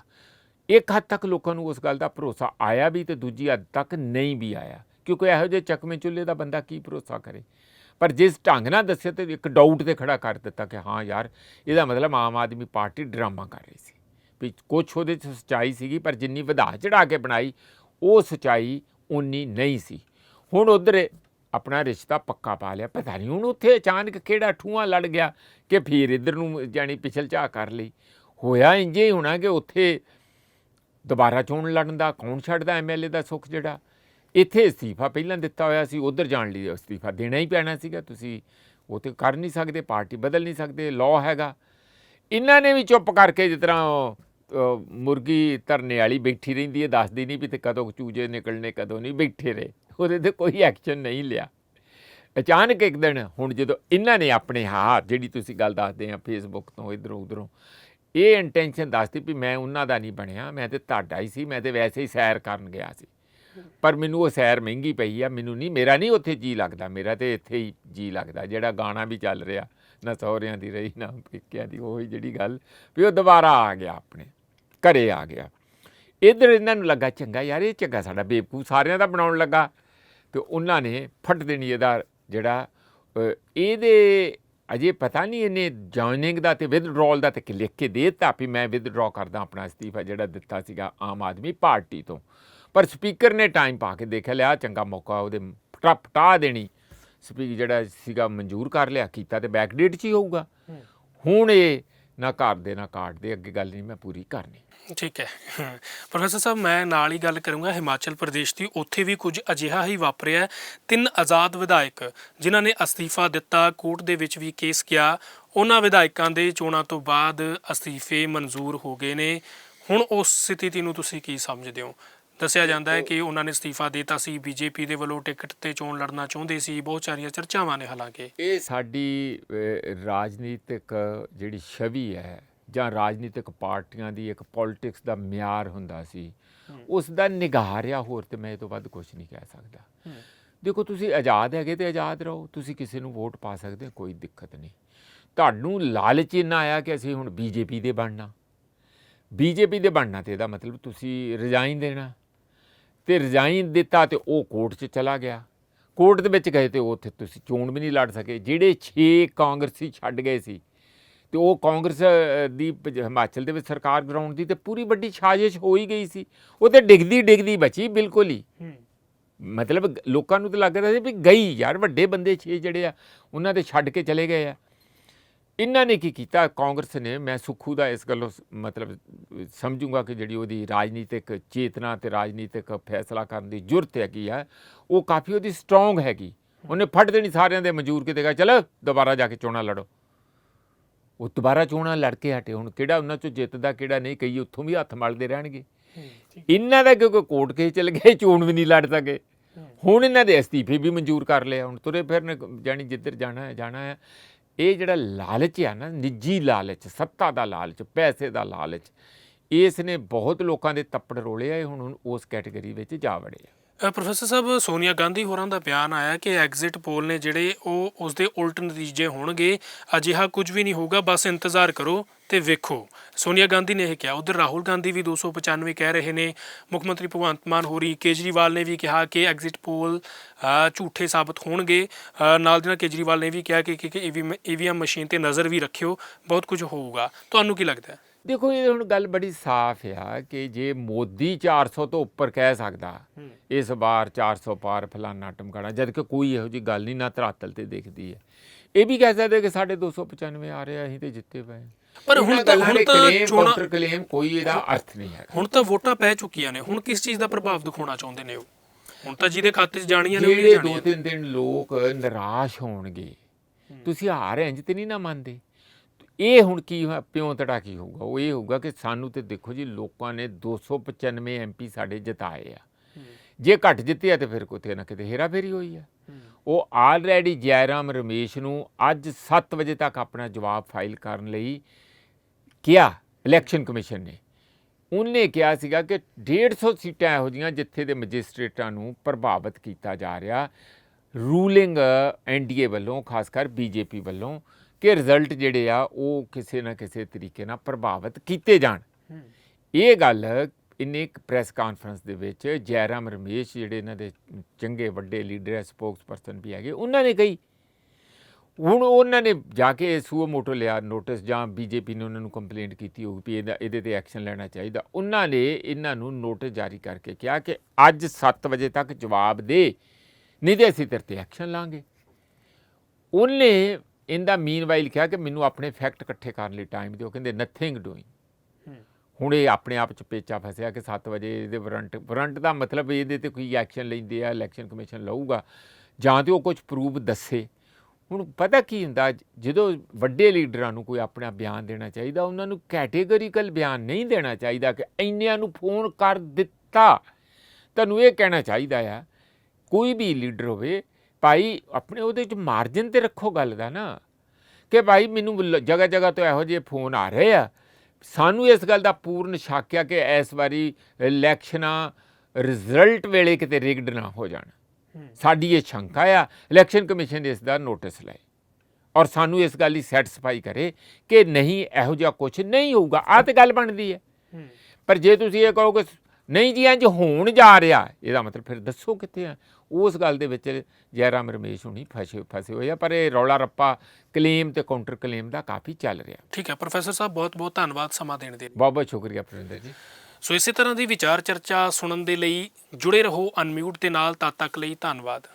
ਇੱਕ ਹੱਦ ਤੱਕ ਲੋਕਾਂ ਨੂੰ ਉਸ ਗੱਲ ਦਾ ਭਰੋਸਾ ਆਇਆ ਵੀ ਤੇ ਦੂਜੀ ਹੱਦ ਤੱਕ ਨਹੀਂ ਵੀ ਆਇਆ, ਕਿਉਂਕਿ ਇਹੋ ਜਿਹੇ ਚੱਕਵੇਂ ਚੁੱਲ੍ਹੇ ਦਾ ਬੰਦਾ ਕੀ ਭਰੋਸਾ ਕਰੇ? ਪਰ ਜਿਸ ਢੰਗ ਨਾਲ ਦੱਸਿਆ ਤੇ ਇੱਕ ਡਾਊਟ ਤੇ ਖੜਾ ਕਰ ਦਿੱਤਾ ਕਿ ਹਾਂ ਯਾਰ, ਇਹਦਾ ਮਤਲਬ ਆਮ ਆਦਮੀ ਪਾਰਟੀ ਡਰਾਮਾ ਕਰ ਰਹੀ ਸੀ। ਵੀ ਕੁਛ ਉਹਦੇ 'ਚ ਸੱਚਾਈ ਸੀਗੀ, ਪਰ ਜਿੰਨੀ ਵਧਾ ਚੜਾ ਕੇ ਬਣਾਈ, ਉਹ ਸੱਚਾਈ ਉਨੀ ਨਹੀਂ ਸੀ। ਹੁਣ ਉਧਰ ਆਪਣਾ ਰਿਸ਼ਤਾ ਪੱਕਾ ਪਾ ਲਿਆ। ਪਤਾ ਨਹੀਂ ਹੁਣ ਉੱਥੇ ਅਚਾਨਕ ਕਿਹੜਾ ਠੂਆ ਲੜ ਗਿਆ ਕਿ ਫਿਰ ਇਧਰ ਨੂੰ ਜਾਣੀ ਪਿਛਲ ਝਾ ਕਰ ਲਈ। ਹੋਇਆ ਇੰਜੇ ਹੀ ਹੋਣਾ ਕਿ ਉੱਥੇ ਦੁਬਾਰਾ ਚੋਣ ਲੜਨ ਦਾ ਕੌਣ ਛੱਡਦਾ ਐਮਐਲਏ ਦਾ ਸੁੱਖ ਜਿਹੜਾ? ਇੱਥੇ ਅਸਤੀਫਾ ਪਹਿਲਾਂ ਦਿੱਤਾ ਹੋਇਆ ਸੀ, ਉਧਰ ਜਾਣ ਲਈ ਅਸਤੀਫਾ ਦੇਣਾ ਹੀ ਪੈਣਾ ਸੀਗਾ। ਤੁਸੀਂ ਉਹ ਤੇ ਕਰ ਨਹੀਂ ਸਕਦੇ, ਪਾਰਟੀ ਬਦਲ ਨਹੀਂ ਸਕਦੇ ਲਾਅ ਹੈਗਾ। ਇਹਨਾਂ ਨੇ ਵੀ ਚੁੱਪ ਕਰਕੇ ਜਿਸ ਤਰ੍ਹਾਂ ਮੁਰਗੀ ਧਰਨੇ ਵਾਲੀ ਬੈਠੀ ਰਹਿੰਦੀ ਹੈ, ਦੱਸਦੀ ਨਹੀਂ ਵੀ ਤੇ ਕਦੋਂ ਚੂਜੇ ਨਿਕਲਣੇ, ਕਦੋਂ ਨਹੀਂ, ਬੈਠੇ ਰਹੇ। ਉਹਦੇ ਤੇ ਕੋਈ ਐਕਸ਼ਨ ਨਹੀਂ ਲਿਆ। ਅਚਾਨਕ ਇੱਕ ਦਿਨ ਹੁਣ ਜਦੋਂ ਇਹਨਾਂ ਨੇ ਆਪਣੇ ਹਾਂ ਜਿਹੜੀ ਤੁਸੀਂ ਗੱਲ ਦੱਸਦੇ ਆ ਫੇਸਬੁੱਕ ਤੋਂ, ਇਧਰੋਂ ਉਧਰੋਂ, ਇਹ ਇੰਟੈਂਸ਼ਨ ਦੱਸਦੀ ਵੀ ਮੈਂ ਉਹਨਾਂ ਦਾ ਨਹੀਂ ਬਣਿਆ, ਮੈਂ ਤੇ ਤੁਹਾਡਾ ਹੀ ਸੀ, ਮੈਂ ਤੇ ਵੈਸੇ ਹੀ ਸੈਰ ਕਰਨ ਗਿਆ ਸੀ। ਪਰ ਮੈਨੂੰ ਉਹ ਸੈਰ ਮਹਿੰਗੀ ਪਈ ਆ, ਮੈਨੂੰ ਨਹੀਂ, ਮੇਰਾ ਨਹੀਂ ਉੱਥੇ ਜੀ ਲੱਗਦਾ, ਮੇਰਾ ਤੇ ਇੱਥੇ ਹੀ ਜੀ ਲੱਗਦਾ, ਜਿਹੜਾ ਗਾਣਾ ਵੀ ਚੱਲ ਰਿਹਾ, ਨਾ ਸਹੁਰਿਆਂ ਦੀ ਰਹੀ, ਨਾ ਪੇਕਿਆਂ ਦੀ, ਉਹੀ ਜਿਹੜੀ ਗੱਲ, ਵੀ ਉਹ ਦੁਬਾਰਾ ਆ ਗਿਆ ਆਪਣੇ, ਘਰੇ ਆ ਗਿਆ। ਇਧਰ ਇਹਨਾਂ ਨੂੰ ਲੱਗਾ, ਚੰਗਾ ਯਾਰ, ਇਹ ਚੰਗਾ ਸਾਡਾ ਬੇਵਕੂਫ ਸਾਰਿਆਂ ਦਾ ਬਣਾਉਣ ਲੱਗਾ। ਤੇ ਉਹਨਾਂ ਨੇ ਫਟ ਦੇਣੀ ਇਹਦਾ ਜਿਹੜਾ ਇਹਦੇ ਅਜੇ ਪਤਾ ਨਹੀਂ ਇਹਨੇ ਜੁਆਇਨਿੰਗ ਦਾ ਤੇ ਵਿਦਡਰਾਅਲ ਦਾ ਤੇ ਲਿਖ ਕੇ ਦੇ ਦਿੱਤਾ ਵੀ ਮੈਂ ਵਿਦਡਰਾਅ ਕਰਦਾ ਆਪਣਾ ਅਸਤੀਫਾ ਜਿਹੜਾ ਦਿੱਤਾ ਸੀਗਾ ਆਮ ਆਦਮੀ ਪਾਰਟੀ ਤੋਂ। ਪਰ ਸਪੀਕਰ ਨੇ ਟਾਈਮ ਪਾ ਕੇ ਦੇਖਿਆ ਲਿਆ ਚੰਗਾ ਮੌਕਾ ਉਹਦੇ ਫਟਾ ਫਟਾ ਦੇਣੀ। ਸਪੀਕ ਜਿਹੜਾ ਸੀਗਾ ਮਨਜ਼ੂਰ ਕਰ ਲਿਆ ਕੀਤਾ ਤੇ ਬੈਕ ਡੇਟ 'ਚ ਹੀ ਹੋਊਗਾ। ਹੁਣ ਇਹ ਨਾ ਘਰ ਦੇ ਨਾ ਕਾਰਡ ਦੇ ਅੱਗੇ ਗੱਲ ਨਹੀਂ ਮੈਂ ਪੂਰੀ ਕਰਨੀ। ਠੀਕ ਹੈ। ਪ੍ਰੋਫੈਸਰ ਸਾਹਿਬ ਮੈਂ ਨਾਲ ਹੀ ਗੱਲ ਕਰੂੰਗਾ ਹਿਮਾਚਲ ਪ੍ਰਦੇਸ਼ ਦੀ। ਉੱਥੇ ਵੀ ਕੁਝ ਅਜਿਹਾ ਹੀ ਵਾਪਰਿਆ। ਤਿੰਨ ਆਜ਼ਾਦ ਵਿਧਾਇਕ ਜਿਨ੍ਹਾਂ ਨੇ ਅਸਤੀਫਾ ਦਿੱਤਾ ਕੋਰਟ ਦੇ ਵਿੱਚ ਵੀ ਕੇਸ ਗਿਆ। ਉਹਨਾਂ ਵਿਧਾਇਕਾਂ ਦੇ ਚੋਣਾਂ ਤੋਂ ਬਾਅਦ ਅਸਤੀਫੇ ਮਨਜ਼ੂਰ ਹੋ ਗਏ ਨੇ। ਹੁਣ ਉਸ ਸਥਿਤੀ ਨੂੰ ਤੁਸੀਂ ਕੀ ਸਮਝਦੇ ਹੋ? ਦੱਸਿਆ ਜਾਂਦਾ ਹੈ ਕਿ ਉਹਨਾਂ ਨੇ ਅਸਤੀਫਾ ਦਿੱਤਾ ਸੀ। ਬੀਜੇਪੀ ਦੇ ਵੱਲੋਂ ਟਿਕਟ ਤੇ ਚੋਣ ਲੜਨਾ ਚਾਹੁੰਦੇ ਸੀ। ਬਹੁਤ ਸਾਰੀਆਂ ਚਰਚਾਵਾਂ ਨੇ ਹਾਲਾਂਕਿ। ਇਹ ਸਾਡੀ ਰਾਜਨੀਤਿਕ ਜਿਹੜੀ ਛਵੀ ਹੈ ਜਾਂ ਰਾਜਨੀਤਿਕ ਪਾਰਟੀਆਂ ਦੀ ਇੱਕ ਪੋਲਿਟਿਕਸ ਦਾ ਮਿਆਰ ਹੁੰਦਾ ਸੀ ਉਸ ਦਾ ਨਿਗਾਰਿਆ ਹੋਰ ਤੇ ਮੈਂ ਇਹ ਤੋਂ ਵੱਧ ਕੁਝ ਨਹੀਂ ਕਹਿ ਸਕਦਾ। ਦੇਖੋ ਤੁਸੀਂ ਆਜ਼ਾਦ ਹੈਗੇ ਤੇ ਆਜ਼ਾਦ ਰਹੋ। ਤੁਸੀਂ ਕਿਸੇ ਨੂੰ ਵੋਟ ਪਾ ਸਕਦੇ ਹੋ ਕੋਈ ਦਿੱਕਤ ਨਹੀਂ। ਤੁਹਾਨੂੰ ਲਾਲਚ ਇੰਨਾ ਆਇਆ ਕਿ ਅਸੀਂ ਹੁਣ ਬੀਜੇਪੀ ਦੇ ਬਣਨਾ। ਬੀਜੇਪੀ ਦੇ ਬਣਨਾ ਤੇ ਇਹਦਾ ਮਤਲਬ ਤੁਸੀਂ ਰਿਜ਼ਾਈਨ ਦੇਣਾ। ਤੇ ਰਿਜ਼ਾਈਨ ਦਿੱਤਾ ਤੇ ਉਹ ਕੋਰਟ 'ਚ ਚਲਾ ਗਿਆ। ਕੋਰਟ ਦੇ ਵਿੱਚ ਗਏ ਤੇ ਉੱਥੇ ਤੁਸੀਂ ਚੋਣ ਵੀ ਨਹੀਂ ਲੜ ਸਕੇ। ਜਿਹੜੇ 6 ਕਾਂਗਰਸੀ ਛੱਡ ਗਏ ਸੀ ਤੇ ਉਹ ਕਾਂਗਰਸ ਦੀ ਹਿਮਾਚਲ ਦੇ ਵਿੱਚ ਸਰਕਾਰ ਗਰਾਊਂਡ ਦੀ ਤੇ ਪੂਰੀ ਵੱਡੀ ਸਾਜ਼ਿਸ਼ ਹੋ ਹੀ ਗਈ ਸੀ। ਉਹ ਤੇ ਡਿੱਗਦੀ ਡਿੱਗਦੀ ਬਚੀ ਬਿਲਕੁਲ ਹੀ। ਮਤਲਬ ਲੋਕਾਂ ਨੂੰ ਤਾਂ ਲੱਗਦਾ ਸੀ ਵੀ ਗਈ ਯਾਰ ਵੱਡੇ ਬੰਦੇ ਛੇ ਜਿਹੜੇ ਆ ਉਹਨਾਂ ਦੇ ਛੱਡ ਕੇ ਚਲੇ ਗਏ ਆ। ਇਹਨਾਂ ਨੇ ਕੀ ਕੀਤਾ? ਕਾਂਗਰਸ ਨੇ ਮੈਂ ਸੁਖੂ ਦਾ ਇਸ ਗੱਲੋਂ ਮਤਲਬ ਸਮਝੂੰਗਾ ਕਿ ਜਿਹੜੀ ਉਹਦੀ ਰਾਜਨੀਤਿਕ ਚੇਤਨਾ ਤੇ ਰਾਜਨੀਤਿਕ ਫੈਸਲਾ ਕਰਨ ਦੀ ਜੁਰਤ ਹੈਗੀ ਆ ਉਹ ਕਾਫੀ ਉਹਦੀ ਸਟਰੋਂਗ ਹੈਗੀ। ਉਹਨੇ ਫੜ ਦੇਣੀ ਸਾਰਿਆਂ ਦੇ ਮਨਜ਼ੂਰ ਕੀਤੇ ਗਾ ਚਲੋ ਦੁਬਾਰਾ ਜਾ ਕੇ ਚੋਣਾਂ ਲੜੋ। ਉਹ ਦੁਬਾਰਾ ਚੋਣਾਂ ਲੜ ਕੇ ਹਟੇ। ਹੁਣ ਕਿਹੜਾ ਉਹਨਾਂ ਚੋਂ ਜਿੱਤਦਾ ਕਿਹੜਾ ਨਹੀਂ ਕਈ ਉੱਥੋਂ ਵੀ ਹੱਥ ਮਲਦੇ ਰਹਿਣਗੇ। ਇਹਨਾਂ ਦਾ ਕਿਉਂਕਿ ਕੋਰਟ ਕੇਸ ਚਲ ਗਏ ਚੋਣ ਵੀ ਨਹੀਂ ਲੜ ਸਕੇ। ਹੁਣ ਇਹਨਾਂ ਦੇ ਅਸਤੀਫੇ ਵੀ ਮਨਜ਼ੂਰ ਕਰ ਲਿਆ ਹੁਣ ਤੁਰੇ ਫਿਰਨ ਜਾਣੀ ਜਿੱਧਰ ਜਾਣਾ ਹੈ ਜਾਣਾ ਹੈ ਇਹ ਜਿਹੜਾ ਲਾਲਚ ਆ ਨਾ, ਨਿੱਜੀ ਲਾਲਚ, ਸੱਤਾ ਦਾ ਲਾਲਚ, ਪੈਸੇ ਦਾ ਲਾਲਚ ਇਸ ਨੇ ਬਹੁਤ ਲੋਕਾਂ ਦੇ ਤੱਪੜ ਰੋਲੇ ਆ, ਇਹ ਹੁਣ ਉਸ ਕੈਟਾਗਰੀ ਵਿੱਚ ਜਾ ਵੜੇ ਆ। ਪ੍ਰੋਫੈਸਰ ਸਾਹਿਬ, ਸੋਨੀਆ ਗਾਂਧੀ ਹੋਰਾਂ ਦਾ ਬਿਆਨ ਆਇਆ ਕਿ ਐਗਜ਼ਿਟ ਪੋਲ ਨੇ ਜਿਹੜੇ ਉਹ ਉਸ ਦੇ ਉਲਟ ਨਤੀਜੇ ਹੋਣਗੇ, ਅਜਿਹਾ ਕੁਝ ਵੀ ਨਹੀਂ ਹੋਊਗਾ, ਬਸ ਇੰਤਜ਼ਾਰ ਕਰੋ। ਤੇ ਵੇਖੋ। ਸੋਨੀਆ ਗਾਂਧੀ ਨੇ ਇਹ ਕਿਹਾ। ਉਧਰ ਰਾਹੁਲ ਗਾਂਧੀ ਵੀ 295 ਕਹਿ ਰਹੇ ਨੇ। ਮੁੱਖ ਮੰਤਰੀ ਭਗਵੰਤ ਮਾਨ ਹੋਰੀ ਕੇਜਰੀਵਾਲ ਨੇ ਵੀ ਕਿਹਾ ਕਿ ਐਗਜ਼ਿਟ ਪੋਲ ਝੂਠੇ ਸਾਬਤ ਹੋਣਗੇ। ਨਾਲ ਦੀ ਨਾਲ ਕੇਜਰੀਵਾਲ ਨੇ ਵੀ ਕਿਹਾ ਕਿ ਕਿ ਈਵੀਐਮ ਮਸ਼ੀਨ ਤੇ ਨਜ਼ਰ ਵੀ ਰੱਖਿਓ। ਬਹੁਤ ਕੁਝ ਹੋਊਗਾ। ਤੁਹਾਨੂੰ ਕੀ ਲੱਗਦਾ? ਦੇਖੋ ਇਹ ਹੁਣ ਗੱਲ ਬੜੀ ਸਾਫ਼ ਆ ਕਿ ਜੇ ਮੋਦੀ 400 ਤੋਂ ਉੱਪਰ ਕਹਿ ਸਕਦਾ ਇਸ ਵਾਰ 400 ਪਾਰ ਫਲਾਨਾ ਟਮਕਾਣਾ ਜਦ ਕਿ ਕੋਈ ਇਹੋ ਜੀ ਗੱਲ ਨਹੀਂ ਨਾ ਧਰਾਤਲ ਤੇ ਦਿਖਦੀ ਹੈ। ਇਹ ਵੀ ਕਹਿ ਸਕਦੇ ਕਿ ਸਾਡੇ 295 ਆ ਰਿਹਾ ਅਸੀਂ ਤੇ ਜਿੱਤੇ ਪਏ। ਪਰ ਹੁਣ ਤਾਂ ਹੁਣ ਤਾਂ ਚੋਣਾਂ claim ਕੋਈ ਇਹਦਾ ਅਰਥ ਨਹੀਂ ਹੈ ਹੁਣ ਤਾਂ ਵੋਟਾਂ ਪੈ ਚੁੱਕੀਆਂ ਨੇ। ਹੁਣ ਕਿਸ ਚੀਜ਼ ਦਾ ਪ੍ਰਭਾਵ ਦਿਖਾਉਣਾ ਚਾਹੁੰਦੇ ਨੇ ਉਹ? ਹੁਣ ਤਾਂ ਜਿਹਦੇ ਖਾਤੇ 'ਚ ਜਾਣੀਆਂ ਨੇ ਉਹ ਜਿਹੜੇ ਦੋ ਤਿੰਨ ਦਿਨ ਲੋਕ ਨਿਰਾਸ਼ ਹੋਣਗੇ ਤੁਸੀਂ ਹਾਰ ਇੰਜ ਤੇ ਨਹੀਂ ਨਾ ਮੰਨਦੇ। ਇਹ ਹੁਣ ਕੀ ਹੋਇਆ, ਪਿਉਂ ਤੜਾ ਕੀ ਹੋਊਗਾ? ਉਹ ਇਹ ਹੋਊਗਾ ਕਿ ਸਾਨੂੰ ਤੇ ਦੇਖੋ ਜੀ ਲੋਕਾਂ ਨੇ 295 ਐਮਪੀ ਸਾਡੇ ਜਿਤਾਏ ਆ। ਜੇ ਘੱਟ ਜਿੱਤੇ ਆ ਤੇ ਫਿਰ ਕਿਤੇ ਨਾ ਕਿਤੇ ਹੇਰਾ ਫੇਰੀ ਹੋਈ ਆ। ਉਹ ਆਲਰੇਡੀ ਜੈਰਾਮ ਰਮੇਸ਼ ਨੂੰ ਅੱਜ 7 ਵਜੇ ਤੱਕ ਆਪਣਾ ਜਵਾਬ ਫਾਈਲ ਕਰਨ ਲਈ ਕਿਹਾ ਇਲੈਕਸ਼ਨ ਕਮਿਸ਼ਨ ਨੇ। ਉਹਨੇ ਕਿਹਾ ਸੀਗਾ ਕਿ 150 ਸੀਟਾਂ ਇਹੋ ਜਿਹੀਆਂ ਜਿੱਥੇ ਦੇ ਮੈਜਿਸਟ੍ਰੇਟਾਂ ਨੂੰ ਪ੍ਰਭਾਵਿਤ ਕੀਤਾ ਜਾ ਰਿਹਾ ਰੂਲਿੰਗ ਐਨਡੀਏ ਵੱਲੋਂ ਖਾਸ ਕਰ ਬੀਜੇਪੀ ਵੱਲੋਂ ਕਿ ਰਿਜ਼ਲਟ ਜਿਹੜੇ ਆ ਉਹ ਕਿਸੇ ਨਾ ਕਿਸੇ ਤਰੀਕੇ ਨਾਲ ਪ੍ਰਭਾਵਿਤ ਕੀਤੇ ਜਾਣ। ਇਹ ਗੱਲ ਇਹਨੇ ਇੱਕ ਪ੍ਰੈਸ ਕਾਨਫਰੰਸ ਦੇ ਵਿੱਚ ਜੈਰਾਮ ਰਮੇਸ਼ ਜਿਹੜੇ ਇਹਨਾਂ ਦੇ ਚੰਗੇ ਵੱਡੇ ਲੀਡਰ ਐ ਸਪੋਕਸਪਰਸਨ ਵੀ ਹੈਗੇ ਉਹਨਾਂ ਨੇ ਕਹੀ। ਹੁਣ ਉਹਨਾਂ ਨੇ ਜਾ ਕੇ ਸੂਓ ਮੋਟੋ ਲਿਆ ਨੋਟਿਸ ਜਾਂ ਬੀਜੇਪੀ ਨੇ ਉਹਨਾਂ ਨੂੰ ਕੰਪਲੇਂਟ ਕੀਤੀ ਹੋਊ ਵੀ ਇਹਦਾ ਇਹਦੇ ਤੇ ਐਕਸ਼ਨ ਲੈਣਾ ਚਾਹੀਦਾ। ਉਹਨਾਂ ਨੇ ਇਹਨਾਂ ਨੂੰ ਨੋਟਿਸ ਜਾਰੀ ਕਰਕੇ ਕਿਹਾ ਕਿ ਅੱਜ 7 ਵਜੇ ਤੱਕ ਜਵਾਬ ਦੇ ਨਹੀਂ ਤੇ ਅਸੀਂ ਤੇਰੇ ਤੇ ਐਕਸ਼ਨ ਲਾਂਗੇ। ਉਹਨੇ ਇਹਦਾ ਮੀਨਵਾਈਲ ਕਿਹਾ ਕਿ ਮੈਨੂੰ ਆਪਣੇ ਫੈਕਟ ਇਕੱਠੇ ਕਰਨ ਲਈ ਟਾਈਮ ਦਿਓ ਕਹਿੰਦੇ ਨਥਿੰਗ ਡੂਇੰਗ ਹੁਣ ਇਹ ਆਪਣੇ ਆਪ ਚ ਪੇਚਾ ਫਸਿਆ ਕਿ 7 ਵਜੇ ਇਹਦੇ ਵਾਰੰਟ ਵਾਰੰਟ ਦਾ ਮਤਲਬ ਇਹਦੇ ਤੇ ਕੋਈ ਐਕਸ਼ਨ ਲੈਂਦੇ ਆ ਇਲੈਕਸ਼ਨ ਕਮਿਸ਼ਨ ਲਊਗਾ ਜਾਂ ਤੇ ਉਹ ਕੁਝ ਪ੍ਰੂਫ ਦੱਸੇ। ਹੁਣ ਪਤਾ ਕੀ ਹੁੰਦਾ, ਜਦੋਂ ਵੱਡੇ ਲੀਡਰਾਂ ਨੂੰ ਕੋਈ ਆਪਣਾ ਬਿਆਨ ਦੇਣਾ ਚਾਹੀਦਾ, ਉਹਨਾਂ ਨੂੰ ਕੈਟੇਗਰੀਕਲ ਬਿਆਨ ਨਹੀਂ ਦੇਣਾ ਚਾਹੀਦਾ ਕਿ ਇੰਨਿਆਂ ਨੂੰ ਫੋਨ ਕਰ ਦਿੱਤਾ। ਤੁਹਾਨੂੰ ਇਹ ਕਹਿਣਾ ਚਾਹੀਦਾ ਆ, ਕੋਈ ਵੀ ਲੀਡਰ ਹੋਵੇ, ਭਾਈ ਆਪਣੇ ਉਹਦੇ ਚ ਮਾਰਜਨ ਤੇ ਰੱਖੋ ਗੱਲ ਦਾ ਨਾ, ਕਿ ਭਾਈ ਮੈਨੂੰ ਜਗ੍ਹਾ ਜਗ੍ਹਾ ਤੋਂ ਇਹੋ ਜਿਹੇ ਫੋਨ ਆ ਰਹੇ ਆ। ਸਾਨੂੰ ਇਸ ਗੱਲ ਦਾ ਪੂਰਨ ਸ਼ੱਕ ਆ ਕਿ ਇਸ ਵਾਰੀ ਇਲੈਕਸ਼ਨਾਂ ਰਿਜ਼ਲਟ ਵੇਲੇ ਕਿਤੇ ਰਿਗਡ ਨਾ ਹੋ ਜਾਣ। ਸਾਡੀ ਇਹ ਸ਼ੰਕਾ ਆ ਇਲੈਕਸ਼ਨ ਕਮਿਸ਼ਨ ਇਸ ਦਾ ਨੋਟਿਸ ਲਏ ਔਰ ਸਾਨੂੰ ਇਸ ਗੱਲ ਦੀ ਸੈਟੀਸਫਾਈ ਕਰੇ ਕਿ ਨਹੀਂ ਇਹੋ ਜਿਹਾ ਕੁਝ ਨਹੀਂ ਹੋਊਗਾ। ਆ ਤੇ ਗੱਲ ਬਣਦੀ ਹੈ। ਪਰ ਜੇ ਤੁਸੀਂ ਇਹ ਕਹੋਗੇ ਨਹੀਂ ਜੀ ਇੰਜ ਹੋਣ ਜਾ ਰਿਹਾ ਇਹਦਾ ਮਤਲਬ ਫਿਰ ਦੱਸੋ ਕਿੱਥੇ ਆ? ਉਸ ਗੱਲ ਦੇ ਵਿੱਚ ਜੈਰਾਮ ਰਮੇਸ਼ ਹੁਣੀ ਫਸੇ ਫਸੇ ਹੋਏ ਆ ਪਰ ਇਹ ਰੌਲਾ ਰੱਪਾ ਕਲੇਮ ਤੇ ਕਾਊਂਟਰ ਕਲੇਮ ਦਾ ਕਾਫੀ ਚੱਲ ਰਿਹਾ। ਠੀਕ ਹੈ ਪ੍ਰੋਫੈਸਰ ਸਾਹਿਬ ਬਹੁਤ ਬਹੁਤ ਧੰਨਵਾਦ ਸਮਾਂ ਦੇਣ ਦੇ। ਬਹੁਤ ਬਹੁਤ ਸ਼ੁਕਰੀਆ ਪ੍ਰਵਿੰਦਰ ਜੀ। ਸੋ ਇਸੇ ਤਰ੍ਹਾਂ ਦੀ ਵਿਚਾਰ ਚਰਚਾ ਸੁਣਨ ਦੇ ਲਈ ਜੁੜੇ ਰਹੋ ਅਨਮਿਊਟ ਦੇ ਨਾਲ ਤਦ ਤੱਕ ਲਈ ਧੰਨਵਾਦ।